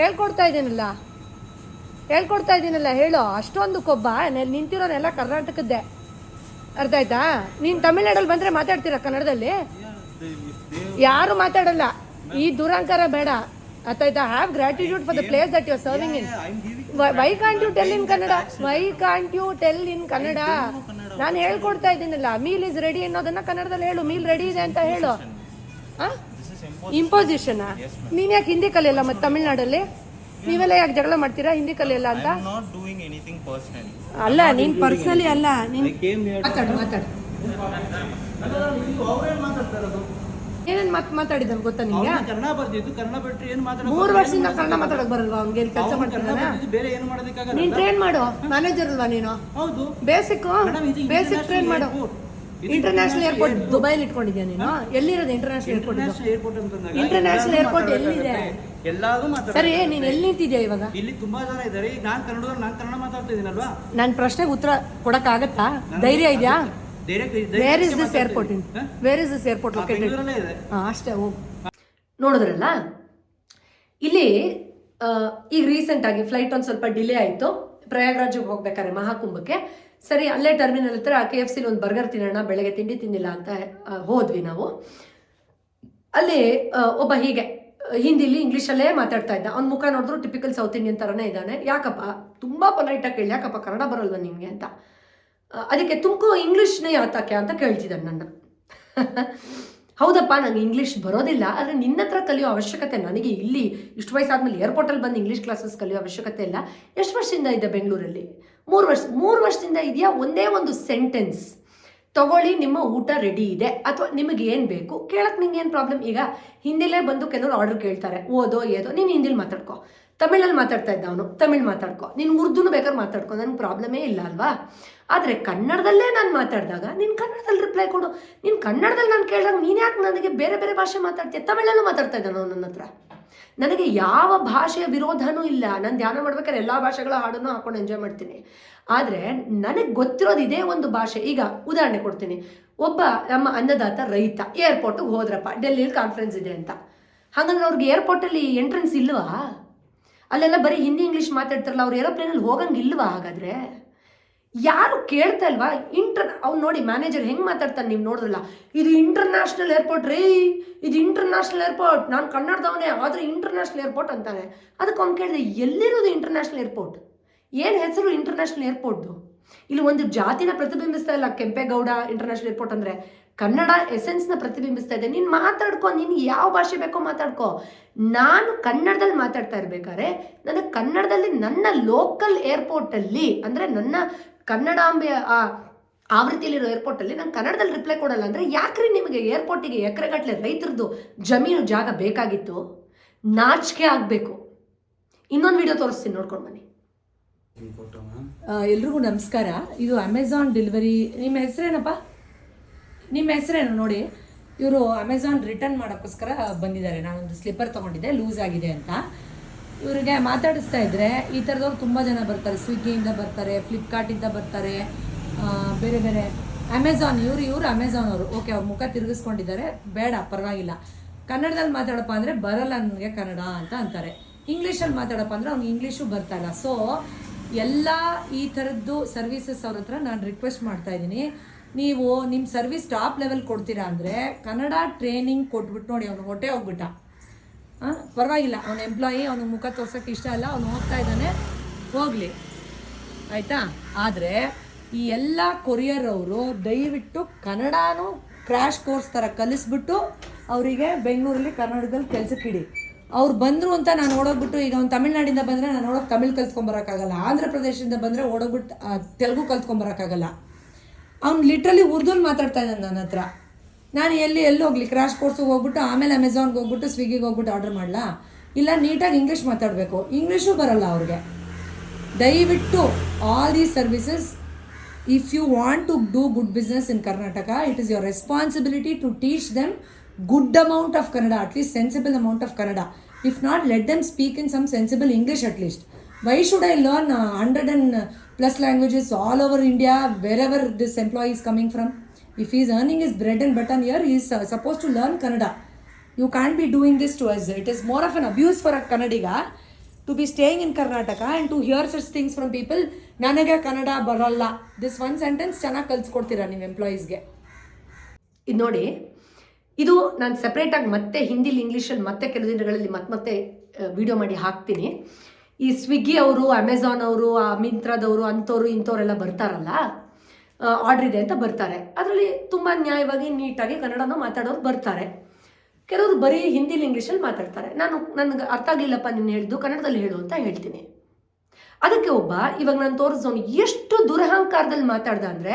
ಹೇಳ್ಕೊಡ್ತಾ ಇದ್ದೀನಲ್ಲ ಹೇಳ್ಕೊಡ್ತಾ ಇದ್ದೀನಲ್ಲ ಹೇಳು. ಅಷ್ಟೊಂದು ಕೊಬ್ಬ ನಿಂತಿರೋನೆಲ್ಲ ಕರ್ನಾಟಕದ್ದೆ. ಅರ್ಥ ಆಯ್ತಾ? ನೀನು ತಮಿಳ್ನಾಡಲ್ಲಿ ಬಂದರೆ ಮಾತಾಡ್ತೀರಾ ಕನ್ನಡದಲ್ಲಿ? ಯಾರು ಮಾತಾಡಲ್ಲ. ಈ ದುರಂಕಾರ ಬೇಡ. ಅರ್ಥ ಆಯ್ತಾ? Have gratitude for the place that you serving in why can't you tell in Kannada why can't you tell in Kannada ನಾನು ಹೇಳ್ಕೊಡ್ತಾ ಇದ್ದೀನಲ್ಲ ಮೀಲ್ ಇಸ್ ರೆಡಿ ಅನ್ನೋದನ್ನ ಕನ್ನಡದಲ್ಲಿ ಹೇಳು. ಮೀಲ್ ರೆಡಿ ಇದೆ ಅಂತ ಹೇಳು. ಇಂಪೋಸಿಷನ್ ನೀನ್ ಯಾಕೆ ಹಿಂದಿ ಕಲಿಯಲ್ಲ ಮತ್ತೆ ತಮಿಳ್ನಾಡಲ್ಲಿ? ನೀವೆಲ್ಲ ಯಾಕೆ ಜಗಳ ಮಾಡ್ತೀರಾ ಹಿಂದಿ ಕಲಿಯಲ್ಲ ಅಂತ? ಅಲ್ಲ ನೀನ್ ಪರ್ಸನಲಿ ಅಲ್ಲ. ಮಾತಾಡು ಮಾತಾಡು. ಏನೇನ್ ಮಾತ್ ಮಾತಾಡಿದ ಗೊತ್ತಾ ನಿಮ್ಗೆ ಅವ್ನಿಗೆ ಕನ್ನಡ ಬರ್ತಿದ್ದು ಕನ್ನಡ ಬಿಟ್ರೆ ಏನು ಮಾತಾಡೋದು ಮೂರು ವರ್ಷದಿಂದ ಕನ್ನಡ ಮಾತಾಡಕ್ ಬರಲ್ವಾ ಅವ್ನಿಗೆ ಕೆಲಸ ಅವ್ನು ನೀನು ಬೇರೆ ಏನು ಮಾಡೋದಕ್ಕಾಗಲ್ಲ. ನೀನ್ ಟ್ರೈನ್ ಮಾಡು ಮ್ಯಾನೇಜರ್ ಅಲ್ವಾ ನೀನು? ಹೌದು. ಬೇಸಿಕ್ ಬೇಸಿಕ್ ಟ್ರೈನ್ ಮಾಡು. ಇಂಟರ್ನ್ಯಾಷನಲ್ ಏರ್ಪೋರ್ಟ್ ದುಬೈಲಿ ಇಟ್ಕೊಂಡಿದ್ಯಾ ನೀನು? ಎಲ್ಲಿರೋದು ಇಂಟರ್ನ್ಯಾಷನಲ್ ಏರ್ಪೋರ್ಟ್ ಇಂಟರ್ನ್ಯಾಷನಲ್ ಏರ್ಪೋರ್ಟ್ ಅಂತಂದಾಗ ಎಲ್ಲಿದೆ? ಸರಿ ನೀನ್ ಎಲ್ಲಿ ನಿಂತಿದ್ಯಾ ಇವಾಗ? ಇಲ್ಲಿ ತುಂಬಾ ಜನ ಇದ್ದಾರೆ. ಈಗ ನಾನ್ ನಾನು ನಾನ್ ಕನ್ನಡ ಮಾತಾಡ್ತಾ ಇದೀನಲ್ವಾ ನನ್ನ ಪ್ರಶ್ನೆಗೆ ಉತ್ತರ ಕೊಡಕ್ ಆಗತ್ತಾ ಧೈರ್ಯ ಇದೆಯಾ? Where is this airport in where is this airport located ಅಷ್ಟೇ ಹೋಗು. ನೋಡಿದ್ರಲ್ಲ? ಇಲ್ಲಿ ಈಗ ರೀಸೆಂಟ್ ಆಗಿ ಫ್ಲೈಟ್ ಒಂದು ಸ್ವಲ್ಪ ಡಿಲೇ ಆಯಿತು. ಪ್ರಯಾಗ್ರಾಜಿಗೆ ಹೋಗ್ಬೇಕಾದ್ರೆ ಮಹಾಕುಂಭಕ್ಕೆ. ಸರಿ, ಅಲ್ಲೇ ಟರ್ಮಿನಲ್ ಹತ್ರ ಕೆ ಎಫ್ ಸಿಲಿ ಒಂದು ಬರ್ಗರ್ ತಿನ್ನೋಣ, ಬೆಳಗ್ಗೆ ತಿಂಡಿ ತಿನ್ನಿಲ್ಲ ಅಂತ ಹೋದ್ವಿ ನಾವು. ಅಲ್ಲಿ ಒಬ್ಬ ಹೀಗೆ, ಹಿಂದಿಲಿ ಇಂಗ್ಲೀಷಲ್ಲೇ ಮಾತಾಡ್ತಾ ಇದ್ದ. ಅವ್ನ ಮುಖ ನೋಡಿದ್ರು ಟಿಪಿಕಲ್ ಸೌತ್ ಇಂಡಿಯನ್ ಥರನೇ ಇದ್ದಾನೆ. ಯಾಕಪ್ಪ? ತುಂಬ ಪೊಲೈಟಾಗಿ ಕೇಳಿ ಯಾಕಪ್ಪ? ಕನ್ನಡ ಬರಲ್ವ ನಿಮಗೆ ಅಂತ. ಅದಕ್ಕೆ ತುಮಕು ಇಂಗ್ಲೀಷ್ನೇ ಯಾತಕ್ಕೆ ಅಂತ ಕೇಳ್ತಿದ್ದಾನೆ ನನ್ನ. ಹೌದಪ್ಪ, ನಂಗೆ ಇಂಗ್ಲೀಷ್ ಬರೋದಿಲ್ಲ, ಆದರೆ ನಿನ್ನ ಹತ್ರ ಕಲಿಯೋ ಅವಶ್ಯಕತೆ ನನಗೆ ಇಲ್ಲಿ, ಇಷ್ಟು ವಯಸ್ಸಾದ್ಮೇಲೆ ಏರ್ಪೋರ್ಟಲ್ಲಿ ಬಂದು ಇಂಗ್ಲೀಷ್ ಕ್ಲಾಸಸ್ ಕಲಿಯೋ ಅವಶ್ಯಕತೆ ಇಲ್ಲ. ಎಷ್ಟು ವರ್ಷದಿಂದ ಇದೆ ಬೆಂಗಳೂರಲ್ಲಿ? ಮೂರು ವರ್ಷ, ಮೂರು ವರ್ಷದಿಂದ ಇದೆಯಾ ಒಂದೇ ಒಂದು ಸೆಂಟೆನ್ಸ್ ತಗೊಳ್ಳಿ, ನಿಮ್ಮ ಊಟ ರೆಡಿ ಇದೆ. ಅಥವಾ ನಿಮಗೆ ಏನು ಬೇಕು? ಕೇಳಕ್ಕೆ ನಿಂಗೆ ಏನು ಪ್ರಾಬ್ಲಮ್ ಈಗ ಹಿಂದಿಲೇ ಬಂದು ಕೆಲವರು ಆರ್ಡರ್ ಕೇಳ್ತಾರೆ. ಓದೋ, ಏದೋ, ನೀನು ಹಿಂದಿಲಿ ಮಾತಾಡ್ಕೊ. ತಮಿಳಲ್ಲಿ ಮಾತಾಡ್ತಾ ಇದ್ದ ಅವನು ತಮಿಳ್ ಮಾತಾಡ್ಕೊ. ನೀನು ಉರ್ದುನು ಬೇಕಾದ್ರೆ ಮಾತಾಡ್ಕೊ, ನನಗೆ ಪ್ರಾಬ್ಲಮೇ ಇಲ್ಲ ಅಲ್ವಾ? ಆದರೆ ಕನ್ನಡದಲ್ಲೇ ನಾನು ಮಾತಾಡಿದಾಗ ನೀನು ಕನ್ನಡದಲ್ಲಿ ರಿಪ್ಲೈ ಕೊಡು. ನೀನು ಕನ್ನಡದಲ್ಲಿ ನಾನು ಕೇಳಿದಾಗ ನೀನು ಯಾಕೆ ನನಗೆ ಬೇರೆ ಬೇರೆ ಭಾಷೆ ಮಾತಾಡ್ತೀಯ? ತಮಿಳಲ್ಲೂ ಮಾತಾಡ್ತಾ ಇದ್ದಾನೆ ನನ್ನ ಹತ್ರ ನನಗೆ ಯಾವ ಭಾಷೆಯ ವಿರೋಧನೂ ಇಲ್ಲ. ನಾನು ಧ್ಯಾನ ಮಾಡ್ಬೇಕಾದ್ರೆ ಎಲ್ಲ ಭಾಷೆಗಳ ಹಾಡನ್ನು ಹಾಕೊಂಡು ಎಂಜಾಯ್ ಮಾಡ್ತೀನಿ. ಆದರೆ ನನಗೆ ಗೊತ್ತಿರೋದು ಇದೇ ಒಂದು ಭಾಷೆ. ಈಗ ಉದಾಹರಣೆ ಕೊಡ್ತೀನಿ. ಒಬ್ಬ ನಮ್ಮ ಅನ್ನದಾತ ರೈತ ಏರ್ಪೋರ್ಟಿಗೆ ಹೋದ್ರಪ್ಪ, ಡೆಲ್ಲಿಲಿ ಕಾನ್ಫರೆನ್ಸ್ ಇದೆ ಅಂತ. ಹಾಗಂದ್ರೆ ಅವ್ರಿಗೆ ಏರ್ಪೋರ್ಟಲ್ಲಿ ಎಂಟ್ರೆನ್ಸ್ ಇಲ್ವಾ? ಅಲ್ಲೆಲ್ಲ ಬರೀ ಹಿಂದಿ ಇಂಗ್ಲೀಷ್ ಮಾತಾಡ್ತಾರಲ್ಲ, ಅವ್ರು ಏರೋಪ್ಲೇನಲ್ಲಿ ಹೋಗಂಗಿಲ್ವಾ ಹಾಗಾದ್ರೆ? ಯಾರು ಕೇಳ್ತಾ ಇಲ್ವಾ? ಇಂಟರ್ ಅವ್ನು ನೋಡಿ ಮ್ಯಾನೇಜರ್ ಹೆಂಗೆ ಮಾತಾಡ್ತಾನೆ ನೀವು ನೋಡಿದ್ರಲ್ಲ. ಇದು ಇಂಟರ್ನ್ಯಾಷನಲ್ ಏರ್ಪೋರ್ಟ್ ರೀ. ಇದು ಇಂಟರ್ನ್ಯಾಷನಲ್ ಏರ್ಪೋರ್ಟ್ ನಾನು ಕನ್ನಡದವನೇ, ಆದರೆ ಇಂಟರ್ನ್ಯಾಷನಲ್ ಏರ್ಪೋರ್ಟ್ ಅಂತಾನೆ ಅದಕ್ಕೆ ಅವ್ನು ಕೇಳಿದೆ, ಎಲ್ಲಿರೋದು ಇಂಟರ್ನ್ಯಾಷನಲ್ ಏರ್ಪೋರ್ಟ್ ಏನು ಹೆಸರು ಇಂಟರ್ನ್ಯಾಷನಲ್ ಏರ್ಪೋರ್ಟ್ದು ಇಲ್ಲಿ ಒಂದು ಜಾತಿನ ಪ್ರತಿಬಿಂಬಿಸ್ತಾ ಇಲ್ಲ ಕೆಂಪೇಗೌಡ ಇಂಟರ್ನ್ಯಾಷನಲ್ ಏರ್ಪೋರ್ಟ್ ಅಂದರೆ. ಕನ್ನಡ ಎಸೆನ್ಸ್ನ ಪ್ರತಿಬಿಂಬಿಸ್ತಾ ಇದೆ. ನೀನು ಮಾತಾಡ್ಕೊ, ನೀನು ಯಾವ ಭಾಷೆ ಬೇಕೋ ಮಾತಾಡ್ಕೊ. ನಾನು ಕನ್ನಡದಲ್ಲಿ ಮಾತಾಡ್ತಾ ಇರಬೇಕಾದ್ರೆ, ನನಗೆ ಕನ್ನಡದಲ್ಲಿ ನನ್ನ ಲೋಕಲ್ ಏರ್ಪೋರ್ಟಲ್ಲಿ ಅಂದರೆ ನನ್ನ ಕನ್ನಡಾಂಬೆಯ ಆ ಆವೃತ್ತಿಯಲ್ಲಿರೋ ಏರ್ಪೋರ್ಟಲ್ಲಿ ನಾನು ಕನ್ನಡದಲ್ಲಿ ರಿಪ್ಲೈ ಕೊಡಲ್ಲ. ಅಂದರೆ ಯಾಕ್ರಿ ನಿಮಗೆ ಏರ್ಪೋರ್ಟಿಗೆ ಎಕರೆಗಟ್ಟಲೆ ರೈತರದ್ದು ಜಮೀನು ಜಾಗ ಬೇಕಾಗಿತ್ತು? ನಾಚಿಕೆ ಆಗಬೇಕು. ಇನ್ನೊಂದು ವಿಡಿಯೋ ತೋರಿಸ್ತೀನಿ ನೋಡ್ಕೊಂಡು ಬನ್ನಿ. ಎಲ್ರಿಗೂ ನಮಸ್ಕಾರ. ಇದು ಅಮೆಝಾನ್ ಡೆಲಿವರಿ ನಿಮ್ಮ ಹೆಸರೇನಪ್ಪ? ನಿಮ್ಮ ಹೆಸರೇನು ನೋಡಿ? ಇವರು ಅಮೆಝಾನ್ ರಿಟರ್ನ್ ಮಾಡೋಕ್ಕೋಸ್ಕರ ಬಂದಿದ್ದಾರೆ. ನಾನೊಂದು ಸ್ಲಿಪ್ಪರ್ ತೊಗೊಂಡಿದ್ದೆ ಲೂಸ್ ಆಗಿದೆ ಅಂತ. ಇವರಿಗೆ ಮಾತಾಡಿಸ್ತಾ ಇದ್ರೆ ಈ ಥರದವ್ರು ತುಂಬ ಜನ ಬರ್ತಾರೆ. ಸ್ವಿಗ್ಗಿಯಿಂದ ಬರ್ತಾರೆ ಫ್ಲಿಪ್ಕಾರ್ಟಿಂದ ಬರ್ತಾರೆ ಬೇರೆ ಬೇರೆ. ಅಮೆಝಾನ್ ಇವರು ಇವರು ಅಮೆಝಾನ್ ಅವರು. ಓಕೆ ಅವ್ರ ಮುಖ ತಿರುಗಿಸ್ಕೊಂಡಿದ್ದಾರೆ. ಬೇಡ, ಪರವಾಗಿಲ್ಲ. ಕನ್ನಡದಲ್ಲಿ ಮಾತಾಡಪ್ಪ ಅಂದರೆ ಬರಲ್ಲ ನನಗೆ ಕನ್ನಡ ಅಂತ ಅಂತಾರೆ. ಇಂಗ್ಲೀಷಲ್ಲಿ ಮಾತಾಡಪ್ಪ ಅಂದರೆ ಅವ್ನಿಗೆ ಇಂಗ್ಲೀಷು ಬರ್ತಾಯಿಲ್ಲ ಸೊ ಎಲ್ಲ ಈ ಥರದ್ದು ಸರ್ವಿಸಸ್ ಅವ್ರ ಹತ್ರ ನಾನು ರಿಕ್ವೆಸ್ಟ್ ಮಾಡ್ತಾ ಇದ್ದೀನಿ. ನೀವು ನಿಮ್ಮ ಸರ್ವಿಸ್ ಟಾಪ್ ಲೆವೆಲ್ ಕೊಡ್ತೀರಾ ಅಂದರೆ ಕನ್ನಡ ಟ್ರೈನಿಂಗ್ ಕೊಟ್ಬಿಟ್ಟು ನೋಡಿ ಅವನು ಹೊಟ್ಟೆ ಹೋಗ್ಬಿಟ್ಟ. ಪರವಾಗಿಲ್ಲ. ಅವನ ಎಂಪ್ಲಾಯಿ ಅವನಿಗೆ ಮುಖ ತೋರ್ಸೋಕ್ಕೆ ಇಷ್ಟ ಅಲ್ಲ ಅವನು ಹೋಗ್ತಾ ಇದ್ದಾನೆ. ಹೋಗಲಿ. ಆಯಿತಾ? ಆದರೆ ಈ ಎಲ್ಲ ಕೊರಿಯರ್ ಅವರು ದಯವಿಟ್ಟು ಕನ್ನಡನೂ ಕ್ರ್ಯಾಶ್ ಕೋರ್ಸ್ ಥರ ಕಲಿಸ್ಬಿಟ್ಟು ಅವರಿಗೆ ಬೆಂಗಳೂರಲ್ಲಿ ಕನ್ನಡದಲ್ಲಿ ಕೆಲ್ಸಕ್ಕೆ ಇಡಿ. ಅವ್ರು ಬಂದರು ಅಂತ ನಾನು ಓಡೋಗ್ಬಿಟ್ಟು ಈಗ ಅವ್ನು ತಮಿಳ್ನಾಡಿಂದ ಬಂದರೆ ನಾನು ಓಡೋಗಿ ತಮಿಳ್ ಕಲ್ತ್ಕೊಂಬರೋಕ್ಕಾಗಲ್ಲ ಆಂಧ್ರ ಪ್ರದೇಶದಿಂದ ಬಂದರೆ ಓಡೋಗ್ಬಿಟ್ಟು ತೆಲುಗು ಕಲ್ತ್ಕೊಂಬರೋಕ್ಕಾಗಲ್ಲ ಅವ್ನು ಲಿಟ್ರಲಿ ಉರ್ದುಲ್ ಮಾತಾಡ್ತಾ ಇದ್ದಾನೆ ನನ್ನ ಹತ್ರ. ನಾನು ಎಲ್ಲಿ ಎಲ್ಲಿ ಹೋಗ್ಲಿ? ಕ್ರಾಶ್ ಕೋರ್ಸಿಗೆ ಹೋಗ್ಬಿಟ್ಟು, ಆಮೇಲೆ ಅಮೆಝಾನ್ಗೆ ಹೋಗ್ಬಿಟ್ಟು ಸ್ವಿಗ್ಗಿಗೆ ಹೋಗ್ಬಿಟ್ಟು ಆರ್ಡರ್ ಮಾಡಲಾ? ಇಲ್ಲ, ನೀಟಾಗಿ ಇಂಗ್ಲೀಷ್ ಮಾತಾಡಬೇಕು. ಇಂಗ್ಲೀಷು ಬರಲ್ಲ ಅವ್ರಿಗೆ. ದಯವಿಟ್ಟು all these services if you want to do good business in Karnataka it is your responsibility to teach them good amount of Kannada at least sensible amount of Kannada if not let them speak in some sensible English at least why should I learn hundred and plus languages all over India wherever this employees coming from. Earning his bread and butter here, he is uh, supposed to learn Kannada. You can't be doing this to us. It is more of an abuse for a Kannadiga to be staying in Karnataka and to hear such things from people. ನನಗೆ ಕನ್ನಡ ಬರಲ್ಲ ದಿಸ್ ಒನ್ ಸೆಂಟೆನ್ಸ್ ಚೆನ್ನಾಗಿ ಕಲ್ಸ್ಕೊಡ್ತೀರಾ ನೀವು ಎಂಪ್ಲಾಯೀಸ್ಗೆ ಇದು ನೋಡಿ ಇದು ನಾನು ಸಪ್ರೇಟಾಗಿ ಮತ್ತೆ ಹಿಂದಿಲಿ ಇಂಗ್ಲೀಷಲ್ಲಿ ಮತ್ತೆ ಕೆಲವು ದಿನಗಳಲ್ಲಿ ಮತ್ತೆ ಮತ್ತೆ ವಿಡಿಯೋ ಮಾಡಿ ಹಾಕ್ತೀನಿ ಈ ಸ್ವಿಗ್ಗಿ ಅವರು ಅಮೆಝಾನ್ ಅವರು ಆ ಮಿಂತ್ರದವರು ಅಂಥವ್ರು ಇಂಥವ್ರೆಲ್ಲ ಬರ್ತಾರಲ್ಲ ಆರ್ಡ್ರ್ ಇದೆ ಅಂತ ಬರ್ತಾರೆ. ಅದರಲ್ಲಿ ತುಂಬ ನ್ಯಾಯವಾಗಿ ನೀಟಾಗಿ ಕನ್ನಡನ ಮಾತಾಡೋರು ಬರ್ತಾರೆ. ಕೆಲವರು ಬರೀ ಹಿಂದಿಲಿ ಇಂಗ್ಲೀಷಲ್ಲಿ ಮಾತಾಡ್ತಾರೆ. ನಾನು ನನಗೆ ಅರ್ಥ ಆಗಲಿಲ್ಲಪ್ಪ ನೀನು ಹೇಳಿದ್ದು ಕನ್ನಡದಲ್ಲಿ ಹೇಳು ಅಂತ ಹೇಳ್ತೀನಿ. ಅದಕ್ಕೆ ಒಬ್ಬ, ಇವಾಗ ನಾನು ತೋರಿಸೋನು ಎಷ್ಟು ದುರಹಂಕಾರದಲ್ಲಿ ಮಾತಾಡ್ದ ಅಂದರೆ,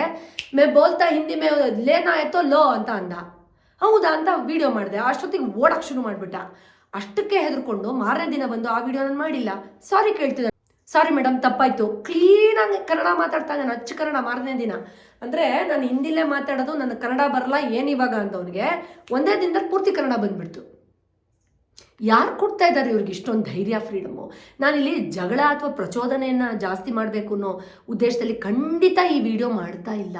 ಮೇ ಬೋಲ್ತಾ ಹಿಂದಿ, ಮೇ ಲೇನ ಆಯ್ತೋ ಲೋ ಅಂತ ಅಂದ. ಹೌದಾ ಅಂತ ವಿಡಿಯೋ ಮಾಡಿದೆ. ಅಷ್ಟೊತ್ತಿಗೆ ಓಡಕ್ಕೆ ಶುರು ಮಾಡಿಬಿಟ್ಟ. ಅಷ್ಟಕ್ಕೆ ಹೆದರ್ಕೊಂಡು ಮಾರನೇ ದಿನ ಬಂದು ಆ ವಿಡಿಯೋ ನಾನು ಮಾಡಿಲ್ಲ. ಸಾರಿ ಕೇಳ್ತಿದ್ದೆ ಸಾರಿ ಮೇಡಮ್ ತಪ್ಪಾಯ್ತು. ಕ್ಲೀನಾಗಿ ಕನ್ನಡ ಮಾತಾಡ್ತಾ ನಾನು ಅಚ್ಚು ಕನ್ನಡ ಮಾರನೇ ದಿನ. ಅಂದರೆ ನಾನು ಹಿಂದಿಲೇ ಮಾತಾಡೋದು, ನನ್ನ ಕನ್ನಡ ಬರಲ್ಲ ಏನಿವಾಗ ಅಂದವನಿಗೆ ಒಂದೇ ದಿನದಲ್ಲಿ ಪೂರ್ತಿ ಕನ್ನಡ ಬಂದ್ಬಿಡ್ತು. ಯಾರು ಕೊಡ್ತಾ ಇದ್ದಾರೆ ಇವ್ರಿಗೆ ಇಷ್ಟೊಂದು ಧೈರ್ಯ ಫ್ರೀಡಮು ನಾನಿಲ್ಲಿ ಜಗಳ ಅಥವಾ ಪ್ರಚೋದನೆಯನ್ನು ಜಾಸ್ತಿ ಮಾಡಬೇಕು ಅನ್ನೋ ಉದ್ದೇಶದಲ್ಲಿ ಖಂಡಿತ ಈ ವಿಡಿಯೋ ಮಾಡ್ತಾ ಇಲ್ಲ.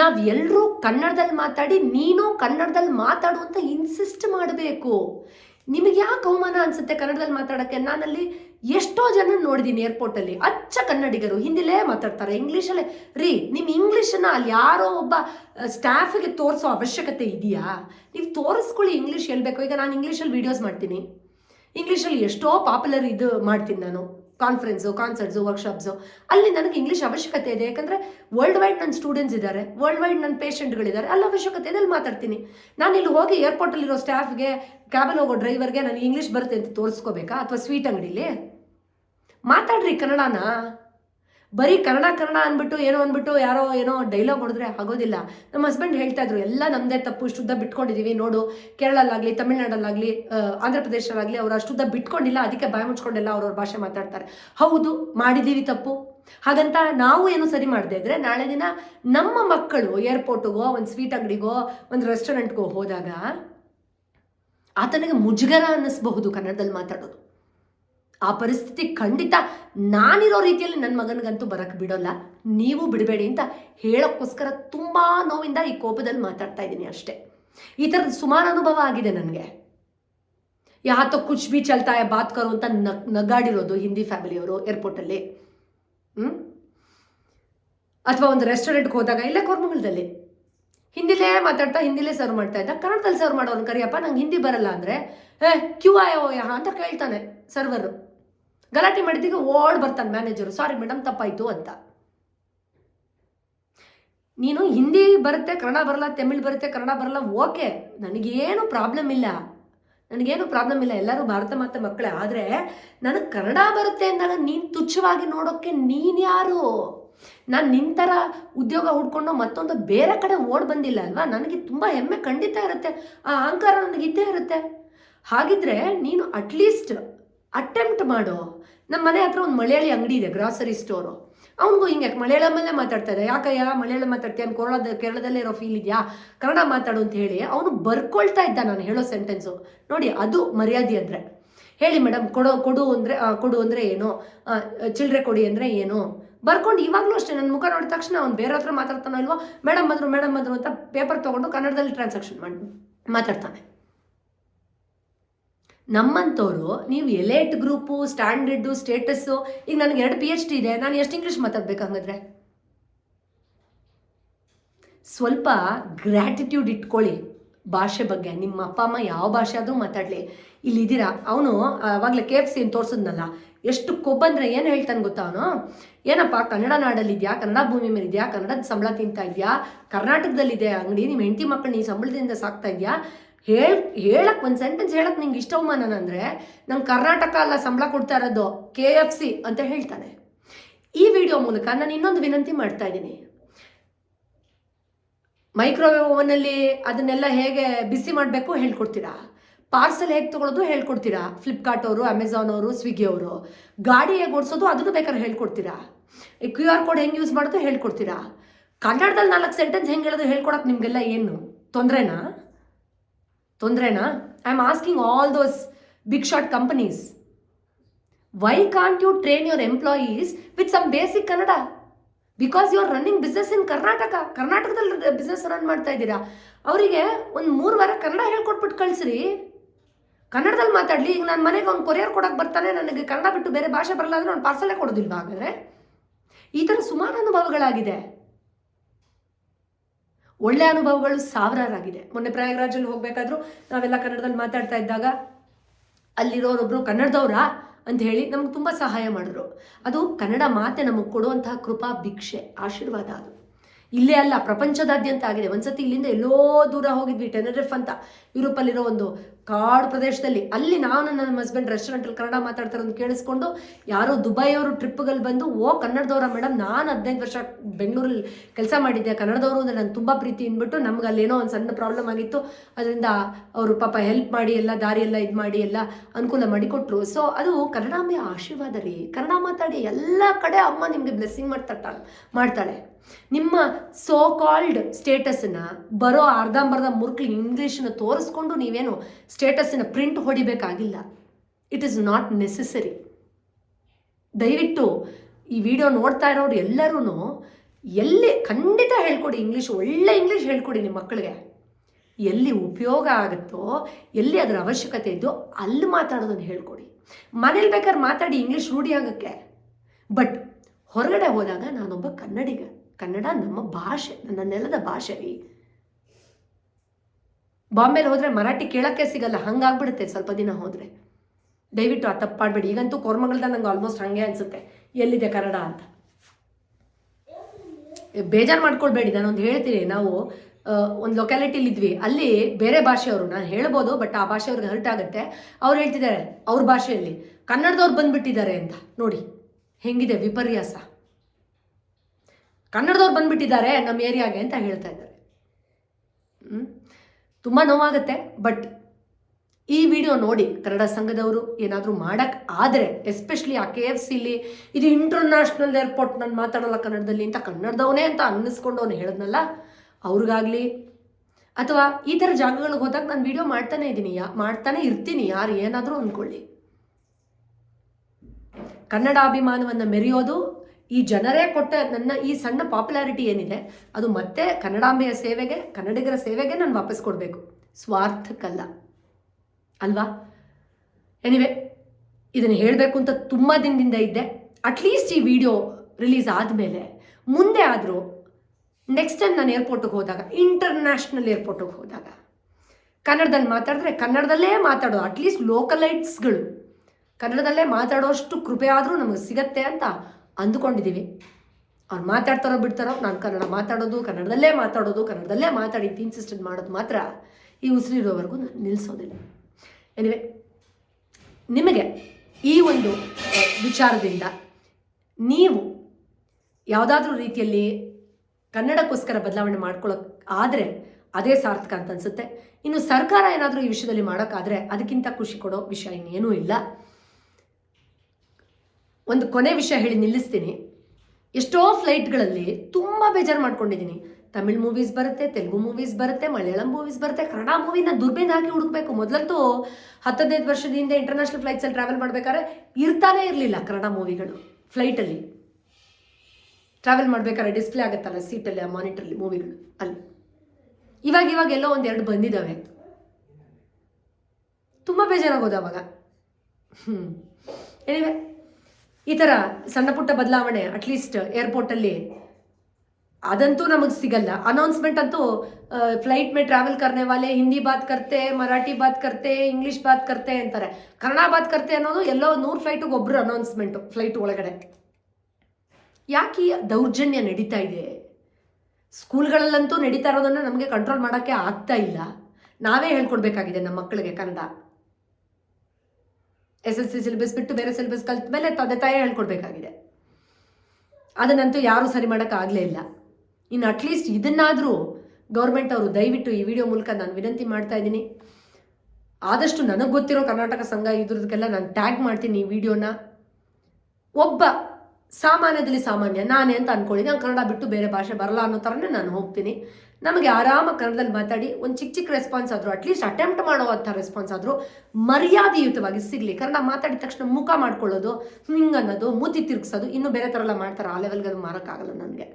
ನಾವು ಎಲ್ಲರೂ ಕನ್ನಡದಲ್ಲಿ ಮಾತಾಡಿ, ನೀನು ಕನ್ನಡದಲ್ಲಿ ಮಾತಾಡು ಅಂತ ಇನ್ಸಿಸ್ಟ್ ಮಾಡಬೇಕು. ನಿಮಗೆ ಯಾಕೆ ಅವಮಾನ ಅನ್ಸುತ್ತೆ ಕನ್ನಡದಲ್ಲಿ ಮಾತಾಡೋಕ್ಕೆ? ನಾನಲ್ಲಿ ಎಷ್ಟೋ ಜನ ನೋಡಿದ್ದೀನಿ ಏರ್ಪೋರ್ಟಲ್ಲಿ ಅಚ್ಚ ಕನ್ನಡಿಗರು. ಹಿಂದಿಲೇ ಮಾತಾಡ್ತಾರೆ. ಇಂಗ್ಲೀಷಲ್ಲೇ ರೀ ನಿಮ್ಮ ಇಂಗ್ಲೀಷನ್ನು ಅಲ್ಲಿ ಯಾರೋ ಒಬ್ಬ ಸ್ಟಾಫಿಗೆ ತೋರಿಸೋ ಅವಶ್ಯಕತೆ ಇದೆಯಾ? ನೀವು ತೋರಿಸ್ಕೊಳ್ಳಿ ಇಂಗ್ಲೀಷ್ ಹೇಳ್ಬೇಕು. ಈಗ ನಾನು ಇಂಗ್ಲೀಷಲ್ಲಿ ವೀಡಿಯೋಸ್ ಮಾಡ್ತೀನಿ. ಇಂಗ್ಲೀಷಲ್ಲಿ ಎಷ್ಟೋ ಪಾಪ್ಯುಲರ್ ಇದು ಮಾಡ್ತೀನಿ ನಾನು. ಕಾನ್ಫರೆನ್ಸು ಕಾನ್ಸರ್ಟ್ಸು ವರ್ಕ್ಶಾಪ್ಸು ಅಲ್ಲಿ ನನಗೆ ಇಂಗ್ಲೀಷ್ ಅವಶ್ಯಕತೆ ಇದೆ. ಯಾಕಂದರೆ ವರ್ಲ್ಡ್ ವೈಡ್ ನನ್ನ ಸ್ಟೂಡೆಂಟ್ಸ್ ಇದ್ದಾರೆ. ವರ್ಲ್ಡ್ ವೈಡ್ ನನ್ನ ಪೇಷಂಟ್ಗಳಿದ್ದಾರೆ ಅಲ್ಲಿ ಅವಶ್ಯಕತೆ ಇದೆ, ಅಲ್ಲಿ ಮಾತಾಡ್ತೀನಿ. ನಾನು ಇಲ್ಲಿ ಹೋಗಿ ಏರ್ಪೋರ್ಟಲ್ಲಿರೋ ಸ್ಟಾಫ್ಗೆ ಕ್ಯಾಬಲ್ಲಿ ಹೋಗೋ ಡ್ರೈವರ್ಗೆ ನನಗೆ ಇಂಗ್ಲೀಷ್ ಬರುತ್ತೆ ಅಂತ ತೋರಿಸ್ಕೋಬೇಕಾ? ಅಥವಾ ಸ್ವೀಟ್ ಅಂಗಡಿಲಿ? ಮಾತಾಡ್ರಿ ಕನ್ನಡನ. ಬರೀ ಕನ್ನಡ ಕನ್ನಡ ಅಂದ್ಬಿಟ್ಟು ಏನೋ ಅಂದ್ಬಿಟ್ಟು ಯಾರೋ ಏನೋ ಡೈಲಾಗ್ ಹೊಡೆದ್ರೆ ಆಗೋದಿಲ್ಲ. ನಮ್ಮ ಹಸ್ಬೆಂಡ್ ಹೇಳ್ತಾ ಇದ್ರು, ಎಲ್ಲ ನಮ್ಮದೇ ತಪ್ಪು, ಶುದ್ಧ ಬಿಟ್ಕೊಂಡಿದ್ದೀವಿ ನೋಡು, ಕೇರಳಲ್ಲಾಗಲಿ, ತಮಿಳ್ನಾಡಲ್ಲಾಗಲಿ ಆಂಧ್ರ ಪ್ರದೇಶಲ್ಲಾಗಲಿ ಅವ್ರು ಅಷ್ಟುದ್ದ ಬಿಟ್ಕೊಂಡಿಲ್ಲ, ಅದಕ್ಕೆ ಬಾಯಿ ಮುಚ್ಕೊಂಡೆಲ್ಲ ಅವ್ರವ್ರ ಭಾಷೆ ಮಾತಾಡ್ತಾರೆ. ಹೌದು, ಮಾಡಿದ್ದೀವಿ ತಪ್ಪು. ಹಾಗಂತ ನಾವು ಏನು ಸರಿ ಮಾಡದೇ ಇದ್ರೆ ನಾಳೆ ದಿನ ನಮ್ಮ ಮಕ್ಕಳು ಏರ್ಪೋರ್ಟ್ಗೋ ಒಂದು ಸ್ವೀಟ್ ಅಂಗಡಿಗೋ, ಒಂದು ರೆಸ್ಟೋರೆಂಟ್ಗೋ ಹೋದಾಗ ಆತನಿಗೆ ಮುಜುಗರ ಅನ್ನಿಸ್ಬಹುದು ಕನ್ನಡದಲ್ಲಿ ಮಾತಾಡೋದು. ಆ ಪರಿಸ್ಥಿತಿ ಖಂಡಿತ ನಾನಿರೋ ರೀತಿಯಲ್ಲಿ ನನ್ನ ಮಗನಿಗಂತೂ ಬರಕ್ಕೆ ಬಿಡೋಲ್ಲ. ನೀವು ಬಿಡಬೇಡಿ ಅಂತ ಹೇಳೋಕ್ಕೋಸ್ಕರ ತುಂಬ ನೋವಿಂದ ಈ ಕೋಪದಲ್ಲಿ ಮಾತಾಡ್ತಾ ಇದ್ದೀನಿ ಅಷ್ಟೇ. ಈ ಥರದ ಸುಮಾರು ಅನುಭವ ಆಗಿದೆ ನನಗೆ. ಯಾತೋ ಕುಚ್ ಬಿ ಚಲ್ತಾ ಹೈ ಬಾತ್ ಕರು ಅಂತ ನಗ್ ನಗಾಡಿರೋದು ಹಿಂದಿ ಫ್ಯಾಮಿಲಿಯವರು ಏರ್ಪೋರ್ಟಲ್ಲಿ. ಹ್ಞೂ ಅಥವಾ ಒಂದು ರೆಸ್ಟೋರೆಂಟ್ಗೆ ಹೋದಾಗ ಇಲ್ಲೇ ಕೋರ್ಮಂಗಲದಲ್ಲಿ. ಹಿಂದಿಲೇ ಮಾತಾಡ್ತಾ, ಹಿಂದಿಲೇ ಸರ್ವ್ ಮಾಡ್ತಾ ಇದ್ದ. ಕನ್ನಡದಲ್ಲಿ ಸರ್ವ್ ಮಾಡೋನು ಕರಿಯಪ್ಪ, ನಂಗೆ ಹಿಂದಿ ಬರಲ್ಲ ಅಂದರೆ, ಏ, ಕ್ಯೂ ಆಯೋ ಯಾ ಅಂತ ಕೇಳ್ತಾನೆ ಸರ್ವರು ಗಲಾಟೆ ಮಾಡಿದ್ದಕ್ಕೆ ಓಡ್ ಬರ್ತಾನೆ ಮ್ಯಾನೇಜರು. ಸಾರಿ ಮೇಡಮ್ ತಪ್ಪಾಯಿತು ಅಂತ. ನೀನು ಹಿಂದಿ ಬರುತ್ತೆ, ಕನ್ನಡ ಬರಲ್ಲ, ತಮಿಳ್ ಬರುತ್ತೆ, ಕನ್ನಡ ಬರಲ್ಲ, ಓಕೆ. ನನಗೇನು ಪ್ರಾಬ್ಲಮ್ ಇಲ್ಲ. ನನಗೇನು ಪ್ರಾಬ್ಲಮ್ ಇಲ್ಲ. ಎಲ್ಲರೂ ಭಾರತ ಮಾತೆ ಮಕ್ಕಳೇ. ಆದರೆ ನನಗೆ ಕನ್ನಡ ಬರುತ್ತೆ ಅಂದಾಗ ನೀನು ತುಚ್ಛವಾಗಿ ನೋಡೋಕ್ಕೆ ನೀನು ಯಾರು? ನಾನು ನಿನ್ನ ಥರ ಉದ್ಯೋಗ ಹುಡ್ಕೊಂಡು ಮತ್ತೊಂದು ಬೇರೆ ಕಡೆ ಓಡ್ ಬಂದಿಲ್ಲ ಅಲ್ವಾ? ನನಗೆ ತುಂಬ ಹೆಮ್ಮೆ ಖಂಡಿತ ಇರುತ್ತೆ. ಆ ಅಹಂಕಾರ ನನಗಿದ್ದೇ ಇರುತ್ತೆ. ಹಾಗಿದ್ರೆ ನೀನು ಅಟ್ಲೀಸ್ಟ್ ಅಟೆಂಪ್ಟ್ ಮಾಡು. ನಮ್ಮ ಮನೆ ಹತ್ರ ಒಂದು ಮಲಯಾಳಿ ಅಂಗಡಿ ಇದೆ ಗ್ರಾಸರಿ ಸ್ಟೋರು ಅವನಿಗೂ ಹಿಂಗೆ ಮಲಯಾಳಮಲ್ಲೇ ಮಾತಾಡ್ತಾರೆ ಯಾಕಯ್ಯ, ಮಲಯಾಳಂ ಮಾತಾಡ್ತೀಯ ಅವ್ನು ಕೊರಳದ, ಕೇರಳದಲ್ಲೇ ಇರೋ ಫೀಲ್ ಇದೆಯಾ? ಕನ್ನಡ ಮಾತಾಡು ಅಂತ ಹೇಳಿ, ಅವನು ಬರ್ಕೊಳ್ತಾ ಇದ್ದ ನಾನು ಹೇಳೋ ಸೆಂಟೆನ್ಸು ನೋಡಿ, ಅದು ಮರ್ಯಾದೆ ಅಂದರೆ. ಹೇಳಿ ಮೇಡಮ್ ಕೊಡೋ, ಕೊಡು ಅಂದರೆ ಕೊಡು ಅಂದರೆ ಏನು? ಚಿಲ್ಲರೆ ಕೊಡಿ ಅಂದರೆ ಏನು? ಬರ್ಕೊಂಡು ಇವಾಗಲೂ ಅಷ್ಟೇ ನನ್ನ ಮುಖ ನೋಡಿದ ತಕ್ಷಣ ಅವ್ನು ಬೇರೆ ಹತ್ರ ಮಾತಾಡ್ತಾನೋ ಇಲ್ವೋ? ಮೇಡಮ್ ಬಂದರು ಮೇಡಮ್ ಬಂದರು ಅಂತ ಪೇಪರ್ ತೊಗೊಂಡು ಕನ್ನಡದಲ್ಲಿ ಟ್ರಾನ್ಸಾಕ್ಷನ್ ಮಾಡಿ, ಮಾತಾಡ್ತಾನೆ. ನಮ್ಮಂಥವ್ರು ನೀವು ಎಲೇಟ್ ಗ್ರೂಪು, ಸ್ಟ್ಯಾಂಡರ್ಡು, ಸ್ಟೇಟಸ್ಸು, ಈಗ ನನಗೆ ಎರಡು ಪಿ ಎಚ್ ಡಿ ಇದೆ, ನಾನು ಎಷ್ಟು ಇಂಗ್ಲೀಷ್ ಮಾತಾಡ್ಬೇಕಂಗಂದ್ರೆ? ಸ್ವಲ್ಪ ಗ್ರ್ಯಾಟಿಟ್ಯೂಡ್ ಇಟ್ಕೊಳ್ಳಿ ಭಾಷೆ ಬಗ್ಗೆ, ನಿಮ್ಮ ಅಪ್ಪ, ಅಮ್ಮ ಯಾವ ಭಾಷೆ ಆದರೂ ಮಾತಾಡಲಿ. ಇಲ್ಲಿದ್ದೀರಾ ಅವನು ಆವಾಗಲೇ ಕೆ ಎಫ್ ಸಿ ತೋರಿಸಿದ್ನಲ್ಲ, ಎಷ್ಟು ಕೊಬ್ಬಂದ್ರೆ ಏನು ಹೇಳ್ತಾನೆ ಗೊತ್ತಾ ಅವನು? ಏನಪ್ಪ, ಕನ್ನಡ ನಾಡಲ್ಲಿದ್ಯಾ? ಕನ್ನಡ ಭೂಮಿ ಮೇಲೆ ಇದೆಯಾ ಕನ್ನಡದ ಸಂಬಳ ತಿಂತಾ ಇದೆಯಾ? ಕರ್ನಾಟಕದಲ್ಲಿದೆ ಅಂಗಡಿ, ನಿಮ್ಮ ಹೆಂಡತಿ ಮಕ್ಕಳು ನೀ ಸಂಬಳದಿಂದ ಸಾಕ್ತಾ ಇದೆಯಾ? ಹೇಳ್, ಹೇಳಕ್, ಒಂದು ಸೆಂಟೆನ್ಸ್ ಹೇಳಕ್ ನಿಂಗೆ ಇಷ್ಟ ಅವಮಾನ ಅಂದರೆ, ನಂಗೆ ಕರ್ನಾಟಕ ಅಲ್ಲ ಸಂಬಳ ಕೊಡ್ತಾ ಇರೋದು ಕೆ ಎಫ್ ಸಿ ಅಂತ ಹೇಳ್ತಾನೆ. ಈ ವಿಡಿಯೋ ಮೂಲಕ ನಾನು ಇನ್ನೊಂದು ವಿನಂತಿ ಮಾಡ್ತಾ ಇದ್ದೀನಿ. ಮೈಕ್ರೋವೇವ್ ಓವನಲ್ಲಿ ಅದನ್ನೆಲ್ಲ ಹೇಗೆ ಬಿಸಿ ಮಾಡಬೇಕು ಹೇಳ್ಕೊಡ್ತೀರಾ? ಪಾರ್ಸೆಲ್ ಹೇಗೆ ತೊಗೊಳೋದು ಹೇಳ್ಕೊಡ್ತೀರಾ? ಫ್ಲಿಪ್ಕಾರ್ಟ್ ಅವರು ಅಮೆಝಾನ್ ಅವರು ಸ್ವಿಗ್ಗಿ ಅವರು. ಗಾಡಿ ಹೇಗೆ ಓಡಿಸೋದು ಅದನ್ನು ಬೇಕಾದ್ರೆ ಹೇಳ್ಕೊಡ್ತೀರಾ? ಈ ಕ್ಯೂ ಆರ್ ಕೋಡ್ ಹೆಂಗೆ ಯೂಸ್ ಮಾಡೋದು ಹೇಳ್ಕೊಡ್ತೀರಾ? ಕನ್ನಡದಲ್ಲಿ ನಾಲ್ಕು ಸೆಂಟೆನ್ಸ್ ಹೆಂಗೆ ಹೇಳೋದು ಹೇಳ್ಕೊಡಕ್ಕೆ ನಿಮಗೆಲ್ಲ ಏನು ತೊಂದರೆನಾ? ತೊಂದರೆನಾ? I am asking all those big shot companies why can't you train your employees with some basic Kannada because you are running business in Karnataka ಕರ್ನಾಟಕದಲ್ಲಿ ಬಿಸ್ನೆಸ್ ರನ್ ಮಾಡ್ತಾ ಇದ್ದೀರಾ? ಅವರಿಗೆ ಒಂದು ಮೂರು ವಾರ ಕನ್ನಡ ಹೇಳ್ಕೊಟ್ಬಿಟ್ಟು ಕಳಿಸ್ರಿ. ಕನ್ನಡದಲ್ಲಿ ಮಾತಾಡಲಿ, ಈಗ ನಾನು ಮನೆಗೆ ಒಂದು ಕೊರಿಯರ್ ಕೊಡೋಕೆ ಬರ್ತಾನೆ, ನನಗೆ ಕನ್ನಡ ಬಿಟ್ಟು ಬೇರೆ ಭಾಷೆ ಬರಲ್ಲ ಅಂದರೆ ಅವ್ನು ಪಾರ್ಸಲೇ ಕೊಡೋದಿಲ್ವಾ ಹಾಗಾದರೆ? ಈ ಥರ ಸುಮಾರು ಅನುಭವಗಳಾಗಿದೆ ಒಳ್ಳೆ ಅನುಭವಗಳು ಸಾವಿರಾರಾಗಿದೆ. ಮೊನ್ನೆ ಪ್ರಯಾಗರಾಜಲ್ಲಿ ಹೋಗಬೇಕಾದ್ರೂ ನಾವೆಲ್ಲ ಕನ್ನಡದಲ್ಲಿ ಮಾತಾಡ್ತಾ ಇದ್ದಾಗ ಅಲ್ಲಿರೋರೊಬ್ರು ಕನ್ನಡದವ್ರ ಅಂತ ಹೇಳಿ ನಮ್ಗೆ ತುಂಬ ಸಹಾಯ ಮಾಡಿದ್ರು. ಅದು ಕನ್ನಡ ಮಾತೆ ನಮಗೆ ಕೊಡುವಂತಹ ಕೃಪಾ, ಭಿಕ್ಷೆ, ಆಶೀರ್ವಾದ ಅದು. ಇಲ್ಲೇ ಅಲ್ಲ, ಪ್ರಪಂಚದಾದ್ಯಂತ ಆಗಿದೆ. ಒಂದ್ಸತಿ ಇಲ್ಲಿಂದ ಎಲ್ಲೋ ದೂರ ಹೋಗಿದ್ವಿ ಟೆನರಿಫ್ ಅಂತ. ಯುರೋಪಲ್ಲಿರೋ ಒಂದು ಕಾಡು ಪ್ರದೇಶದಲ್ಲಿ. ಅಲ್ಲಿ ನಾನು ನನ್ನ ಹಸ್ಬೆಂಡ್ ರೆಸ್ಟೋರೆಂಟಲ್ಲಿ ಕನ್ನಡ ಮಾತಾಡ್ತಾರೆ ಅಂತ ಕೇಳಿಸ್ಕೊಂಡು ಯಾರೋ ದುಬೈಯವರು ಟ್ರಿಪ್ಗಳು ಬಂದು, ಓ, ಕನ್ನಡದವರ ಮೇಡಮ್? ನಾನು ಹದಿನೈದು ವರ್ಷ ಬೆಂಗಳೂರಲ್ಲಿ ಕೆಲಸ ಮಾಡಿದ್ದೆ. ಕನ್ನಡದವರು ಅಂದರೆ ನಾನು ತುಂಬ ಪ್ರೀತಿ ಅಂದ್ಬಿಟ್ಟು ನಮ್ಗೆ ಅಲ್ಲೇನೋ ಒಂದು ಸಣ್ಣ ಪ್ರಾಬ್ಲಮ್ ಆಗಿತ್ತು. ಅದರಿಂದ ಅವರು ಪಾಪ ಹೆಲ್ಪ್ ಮಾಡಿ, ಎಲ್ಲ ದಾರಿ ಎಲ್ಲ ಇದು ಮಾಡಿ, ಎಲ್ಲ ಅನುಕೂಲ ಮಾಡಿಕೊಟ್ರು. ಸೊ ಅದು ಕನ್ನಡಾಂಬೆ ಆಶೀರ್ವಾದ ರೀ. ಕನ್ನಡ ಮಾತಾಡಿ ಎಲ್ಲ ಕಡೆ ಅಮ್ಮ ನಿಮಗೆ ಬ್ಲೆಸ್ಸಿಂಗ್ ಮಾಡ್ತಾ ಮಾಡ್ತಾಳೆ. ನಿಮ್ಮ ಸೋ ಕಾಲ್ಡ್ ಸ್ಟೇಟಸನ್ನು ಬರೋ ಅರ್ಧಂಬರ್ಧ ಮುರ್ಕ್ಲಿ ಇಂಗ್ಲೀಷನ್ನು ತೋರಿಸ್ಕೊಂಡು ನೀವೇನು ಸ್ಟೇಟಸನ್ನು ಪ್ರಿಂಟ್ ಹೊಡಿಬೇಕಾಗಿಲ್ಲ. ಇಟ್ ಈಸ್ ನಾಟ್ ನೆಸೆಸರಿ ದಯವಿಟ್ಟು ಈ ವಿಡಿಯೋ ನೋಡ್ತಾ ಇರೋರು ಎಲ್ಲರೂ ಎಲ್ಲಿ ಖಂಡಿತ ಹೇಳ್ಕೊಡಿ ಇಂಗ್ಲೀಷ್ ಒಳ್ಳೆ ಇಂಗ್ಲೀಷ್ ಹೇಳ್ಕೊಡಿ ನಿಮ್ಮ ಮಕ್ಕಳಿಗೆ ಎಲ್ಲಿ ಉಪಯೋಗ ಆಗುತ್ತೋ, ಎಲ್ಲಿ ಅದರ ಅವಶ್ಯಕತೆ ಇದೆಯೋ ಅಲ್ಲಿ ಮಾತಾಡೋದನ್ನು ಹೇಳ್ಕೊಡಿ. ಮನೇಲಿ ಬೇಕಾದ್ರೆ ಮಾತಾಡಿ ಇಂಗ್ಲೀಷ್ ರೂಢಿ ಆಗೋಕ್ಕೆ. ಬಟ್ ಹೊರಗಡೆ ಹೋದಾಗ ನಾನೊಬ್ಬ ಕನ್ನಡಿಗ. ಕನ್ನಡ ನಮ್ಮ ಭಾಷೆ, ನನ್ನ ನೆಲದ ಭಾಷೆ ರೀ. ಬಾಂಬೆಲಿ ಹೋದರೆ ಮರಾಠಿ ಕೇಳೋಕ್ಕೆ ಸಿಗಲ್ಲ, ಹಂಗಾಗ್ಬಿಡುತ್ತೆ ಸ್ವಲ್ಪ ದಿನ ಹೋದರೆ. ದಯವಿಟ್ಟು ಆ ತಪ್ಪಾಡ್ಬೇಡಿ ಈಗಂತೂ ಕೋರ್ಮಂಗಲ್ದ ನಂಗೆ ಆಲ್ಮೋಸ್ಟ್ ಹಾಗೆ ಅನಿಸುತ್ತೆ. ಎಲ್ಲಿದೆ ಕನ್ನಡ ಅಂತ? ಬೇಜಾರು ಮಾಡ್ಕೊಳ್ಬೇಡಿ. ನಾನೊಂದು ಹೇಳ್ತೀನಿ. ನಾವು ಒಂದು ಲೊಕ್ಯಾಲಿಟಿಲಿ ಇದ್ವಿ. ಅಲ್ಲಿ ಬೇರೆ ಭಾಷೆಯವರು, ನಾನು ಹೇಳ್ಬೋದು ಬಟ್ ಆ ಭಾಷೆಯವ್ರಿಗೆ ಹರ್ಟ್ ಆಗುತ್ತೆ. ಅವ್ರು ಹೇಳ್ತಿದ್ದಾರೆ, ಅವ್ರ ಭಾಷೆಯಲ್ಲಿ ಕನ್ನಡದವ್ರು ಬಂದ್ಬಿಟ್ಟಿದ್ದಾರೆ ಅಂತ. ನೋಡಿ, ಹೆಂಗಿದೆ ವಿಪರ್ಯಾಸ. ಕನ್ನಡದವ್ರು ಬಂದ್ಬಿಟ್ಟಿದ್ದಾರೆ ನಮ್ಮ ಏರಿಯಾಗೆ ಅಂತ ಹೇಳ್ತಾ ಇದ್ದಾರೆ. ತುಂಬ ನೋವಾಗುತ್ತೆ ಬಟ್ ಈ ವಿಡಿಯೋ ನೋಡಿ ಕನ್ನಡ ಸಂಘದವರು ಏನಾದರೂ ಮಾಡಕ್ಕೆ ಆದರೆ ಎಸ್ಪೆಷಲಿ ಆ ಕೆ ಎಫ್ ಸಿಲಿ ಇದು ಇಂಟರ್ನ್ಯಾಷನಲ್ ಏರ್ಪೋರ್ಟ್ ನಾನು ಮಾತಾಡಲ್ಲ ಕನ್ನಡದಲ್ಲಿ ಅಂತ ಕನ್ನಡದವನೇ ಅಂತ ಅನ್ನಿಸ್ಕೊಂಡು ಅವನು ಹೇಳಿದ್ನಲ್ಲ, ಅವ್ರಿಗಾಗಲಿ. ಅಥವಾ ಈ ಥರ ಜಾಗಗಳಿಗೆ ಹೋದಾಗ ನಾನು ವಿಡಿಯೋ ಮಾಡ್ತಾನೆ ಇದ್ದೀನಿ, ಯಾ, ಮಾಡ್ತಾನೆ ಇರ್ತೀನಿ, ಯಾರು ಏನಾದರೂ ಅಂದ್ಕೊಳ್ಳಿ ಕನ್ನಡ ಅಭಿಮಾನವನ್ನು ಮೆರೆಯೋದು ಈ ಜನರೇ ಕೊಟ್ಟ ನನ್ನ ಈ ಸಣ್ಣ ಪಾಪ್ಯುಲಾರಿಟಿ ಏನಿದೆ, ಅದು ಮತ್ತೆ ಕನ್ನಡಾಂಬೆಯ ಸೇವೆಗೆ, ಕನ್ನಡಿಗರ ಸೇವೆಗೆ ನಾನು ವಾಪಸ್ ಕೊಡಬೇಕು. ಸ್ವಾರ್ಥಕ್ಕಲ್ಲ. ಅಲ್ವಾ? ಎನಿವೆ ಇದನ್ನು ಹೇಳಬೇಕು ಅಂತ ತುಂಬ ದಿನದಿಂದ ಇದ್ದೆ. ಅಟ್ಲೀಸ್ಟ್ ಈ ವಿಡಿಯೋ ರಿಲೀಸ್ ಆದಮೇಲೆ, ಮುಂದೆ ಆದರೂ ನೆಕ್ಸ್ಟ್ ಟೈಮ್ ನಾನು ಏರ್ಪೋರ್ಟಿಗೆ ಹೋದಾಗ ಇಂಟರ್ನ್ಯಾಷನಲ್ ಏರ್ಪೋರ್ಟಿಗೆ ಹೋದಾಗ, ಕನ್ನಡದಲ್ಲಿ ಮಾತಾಡಿದ್ರೆ ಕನ್ನಡದಲ್ಲೇ ಮಾತಾಡೋ ಅಟ್ಲೀಸ್ಟ್ ಲೋಕಲೈಟ್ಸ್ಗಳು ಕನ್ನಡದಲ್ಲೇ ಮಾತಾಡೋಷ್ಟು ಕೃಪೆ ಆದರೂ ನಮಗೆ ಸಿಗತ್ತೆ ಅಂತ ಅಂದುಕೊಂಡಿದ್ದೀವಿ. ಅವ್ರು ಮಾತಾಡ್ತಾರೋ ಬಿಡ್ತಾರೋ, ನಾನು ಕನ್ನಡ ಮಾತಾಡೋದು, ಕನ್ನಡದಲ್ಲೇ ಮಾತಾಡೋದು, ಕನ್ನಡದಲ್ಲೇ ಮಾತಾಡಿ ಇನ್ಸಿಸ್ಟೆಂಟ್ ಮಾಡೋದು ಮಾತ್ರ ಈ ಉಸಿರಿರೋವರೆಗೂ ನಾನು ನಿಲ್ಲಿಸೋದಿಲ್ಲ ಎನಿವೆ ನಿಮಗೆ ಈ ಒಂದು ವಿಚಾರದಿಂದ ನೀವು ಯಾವುದಾದ್ರೂ ರೀತಿಯಲ್ಲಿ ಕನ್ನಡಕ್ಕೋಸ್ಕರ ಬದಲಾವಣೆ ಮಾಡ್ಕೊಳ್ಳೋಕೆ ಆದರೆ ಅದೇ ಸಾರ್ಥಕ ಅಂತ ಅನಿಸುತ್ತೆ. ಇನ್ನು ಸರ್ಕಾರ ಏನಾದರೂ ಈ ವಿಷಯದಲ್ಲಿ ಮಾಡೋಕ್ಕಾದರೆ ಅದಕ್ಕಿಂತ ಖುಷಿ ಕೊಡೋ ವಿಷಯ ಇನ್ನೇನೂ ಇಲ್ಲ. ಒಂದು ಕೊನೆ ವಿಷಯ ಹೇಳಿ ನಿಲ್ಲಿಸ್ತೀನಿ. ಎಷ್ಟೋ ಫ್ಲೈಟ್ಗಳಲ್ಲಿ ತುಂಬ ಬೇಜಾರು ಮಾಡ್ಕೊಂಡಿದ್ದೀನಿ. ತಮಿಳ್ ಮೂವೀಸ್ ಬರುತ್ತೆ, ತೆಲುಗು ಮೂವೀಸ್ ಬರುತ್ತೆ, ಮಲಯಾಳಂ ಮೂವೀಸ್ ಬರುತ್ತೆ, ಕನ್ನಡ ಮೂವಿನ ದುರ್ಬೀನ್ ಹಾಕಿ ಹುಡುಕ್ಬೇಕು. ಮೊದಲಂತೂ ಹತ್ತದೈದು ವರ್ಷದ ಹಿಂದೆ ಇಂಟರ್ನ್ಯಾಷನಲ್ ಫ್ಲೈಟ್ಸಲ್ಲಿ ಟ್ರಾವೆಲ್ ಮಾಡಬೇಕಾದ್ರೆ ಇರ್ತಾನೆ ಇರಲಿಲ್ಲ ಕನ್ನಡ ಮೂವಿಗಳು ಫ್ಲೈಟಲ್ಲಿ. ಟ್ರಾವೆಲ್ ಮಾಡಬೇಕಾದ್ರೆ ಡಿಸ್ಪ್ಲೇ ಆಗುತ್ತಲ್ಲ ಸೀಟಲ್ಲಿ ಆ ಮಾನಿಟ್ರಲ್ಲಿ ಮೂವಿಗಳು ಅಲ್ಲಿ. ಇವಾಗ ಇವಾಗ ಎಲ್ಲೋ ಒಂದೆರಡು ಬಂದಿದ್ದಾವೆ ತುಂಬ ಬೇಜಾರಾಗೋದು ಅವಾಗ. ಹ್ಞೂ ಎನಿವೆ ಈ ಥರ ಸಣ್ಣ ಪುಟ್ಟ ಬದಲಾವಣೆ ಅಟ್ಲೀಸ್ಟ್ ಏರ್ಪೋರ್ಟಲ್ಲಿ ಅದಂತೂ ನಮಗೆ ಸಿಗಲ್ಲ. ಅನೌನ್ಸ್ಮೆಂಟ್ ಅಂತೂ ಫ್ಲೈಟ್ ಮೇ ಟ್ರಾವೆಲ್ ಕರ್ನೆ ವಾಲೆ, ಹಿಂದಿ ಬಾತ್ ಕರ್ತೆ, ಮರಾಠಿ ಬಾತ್ ಕರ್ತೆ ಇಂಗ್ಲೀಷ್ ಬಾತ್ ಕರ್ತೆ ಅಂತಾರೆ. ಕನ್ನಡ ಬಾತ್ ಕರ್ತೆ ಅನ್ನೋದು ಎಲ್ಲೋ ನೂರು ಫ್ಲೈಟಿಗೆ ಒಬ್ಬರು ಅನೌನ್ಸ್ಮೆಂಟು ಫ್ಲೈಟ್ ಒಳಗಡೆ. ಯಾಕೆ ಈ ದೌರ್ಜನ್ಯ ನಡೀತಾ ಇದೆ? ಸ್ಕೂಲ್ಗಳಲ್ಲಂತೂ ನಡೀತಾ ಇರೋದನ್ನು ನಮಗೆ ಕಂಟ್ರೋಲ್ ಮಾಡೋಕ್ಕೆ ಆಗ್ತಾ ಇಲ್ಲ. ನಾವೇ ಹೇಳ್ಕೊಡ್ಬೇಕಾಗಿದೆ ನಮ್ಮ ಮಕ್ಕಳಿಗೆ Kannada. S S C syllabus ಬಿಟ್ಟು ಬೇರೆ ಸಿಲೆಬಸ್ ಕಲ್ತ ಮೇಲೆ ತಂದೆ ತಾಯಿ ಹೇಳ್ಕೊಡ್ಬೇಕಾಗಿದೆ. ಅದನ್ನಂತೂ ಯಾರೂ ಸರಿ ಮಾಡೋಕ್ಕಾಗಲೇ ಇಲ್ಲ. ಇನ್ನು ಅಟ್ಲೀಸ್ಟ್ ಇದನ್ನಾದರೂ ಗೌರ್ಮೆಂಟ್ ಅವರು ದಯವಿಟ್ಟು ಈ ವಿಡಿಯೋ ಮೂಲಕ ನಾನು ವಿನಂತಿ ಮಾಡ್ತಾ ಇದ್ದೀನಿ. ಆದಷ್ಟು ನನಗೆ ಗೊತ್ತಿರೋ ಕರ್ನಾಟಕ ಸಂಘ ಇದ್ರದಕ್ಕೆಲ್ಲ ನಾನು ಟ್ಯಾಗ್ ಮಾಡ್ತೀನಿ ಈ ವಿಡಿಯೋನ ಒಬ್ಬ ಸಾಮಾನ್ಯದಲ್ಲಿ ಸಾಮಾನ್ಯ, ನಾನೇ ಅಂತ ಅನ್ಕೊಳ್ಳಿ. ನಾನು ಕನ್ನಡ ಬಿಟ್ಟು ಬೇರೆ ಭಾಷೆ ಬರಲ್ಲ ಅನ್ನೋ ಥರನೇ ನಾನು ಹೋಗ್ತೀನಿ. ನಮಗೆ ಆರಾಮ ಕನ್ನಡದಲ್ಲಿ ಮಾತಾಡಿ ಒಂದು ಚಿಕ್ಕ ಚಿಕ್ಕ ರೆಸ್ಪಾನ್ಸ್ ಆದರೂ ಅಟ್ಲೀಸ್ಟ್ ಅಟೆಂಪ್ಟ್ ಮಾಡುವಂಥ ರೆಸ್ಪಾನ್ಸ್ ಆದರೂ ಮರ್ಯಾದೆಯುತವಾಗಿ ಸಿಗಲಿ. ಕನ್ನಡ ಮಾತಾಡಿದ ತಕ್ಷಣ ಮುಖ ಮಾಡ್ಕೊಳ್ಳೋದು, ಹಿಂಗೆ ಅನ್ನೋದು, ಮೂತಿ ತಿರುಗಿಸೋದು, ಇನ್ನೂ ಬೇರೆ ಥರ ಎಲ್ಲ ಮಾಡ್ತಾರೆ. ಆ ಲೆವೆಲ್ಗೆ ಅದು ಮಾರೋಕ್ಕಾಗಲ್ಲ ನನಗೆ.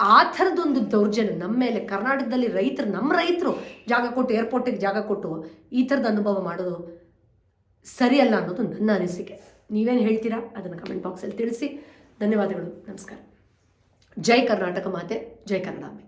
ಆ ಥರದೊಂದು ದೌರ್ಜನ್ಯ ನಮ್ಮ ಮೇಲೆ. ಕರ್ನಾಟಕದಲ್ಲಿ ರೈತರು ನಮ್ಮ ರೈತರು ಜಾಗ ಕೊಟ್ಟು ಏರ್ಪೋರ್ಟಿಗೆ ಜಾಗ ಕೊಟ್ಟು ಈ ಥರದ ಅನುಭವ ಮಾಡೋದು ಸರಿಯಲ್ಲ ಅನ್ನೋದು ನನ್ನ ಅನಿಸಿಕೆ. ನೀವೇನು ಹೇಳ್ತೀರಾ? ಅದನ್ನು ಕಮೆಂಟ್ ಬಾಕ್ಸಲ್ಲಿ ತಿಳಿಸಿ. ಧನ್ಯವಾದಗಳು. ನಮಸ್ಕಾರ. ಜೈ ಕರ್ನಾಟಕ ಮಾತೆ, ಜೈ ಕನ್ನಡಾಂಬೆ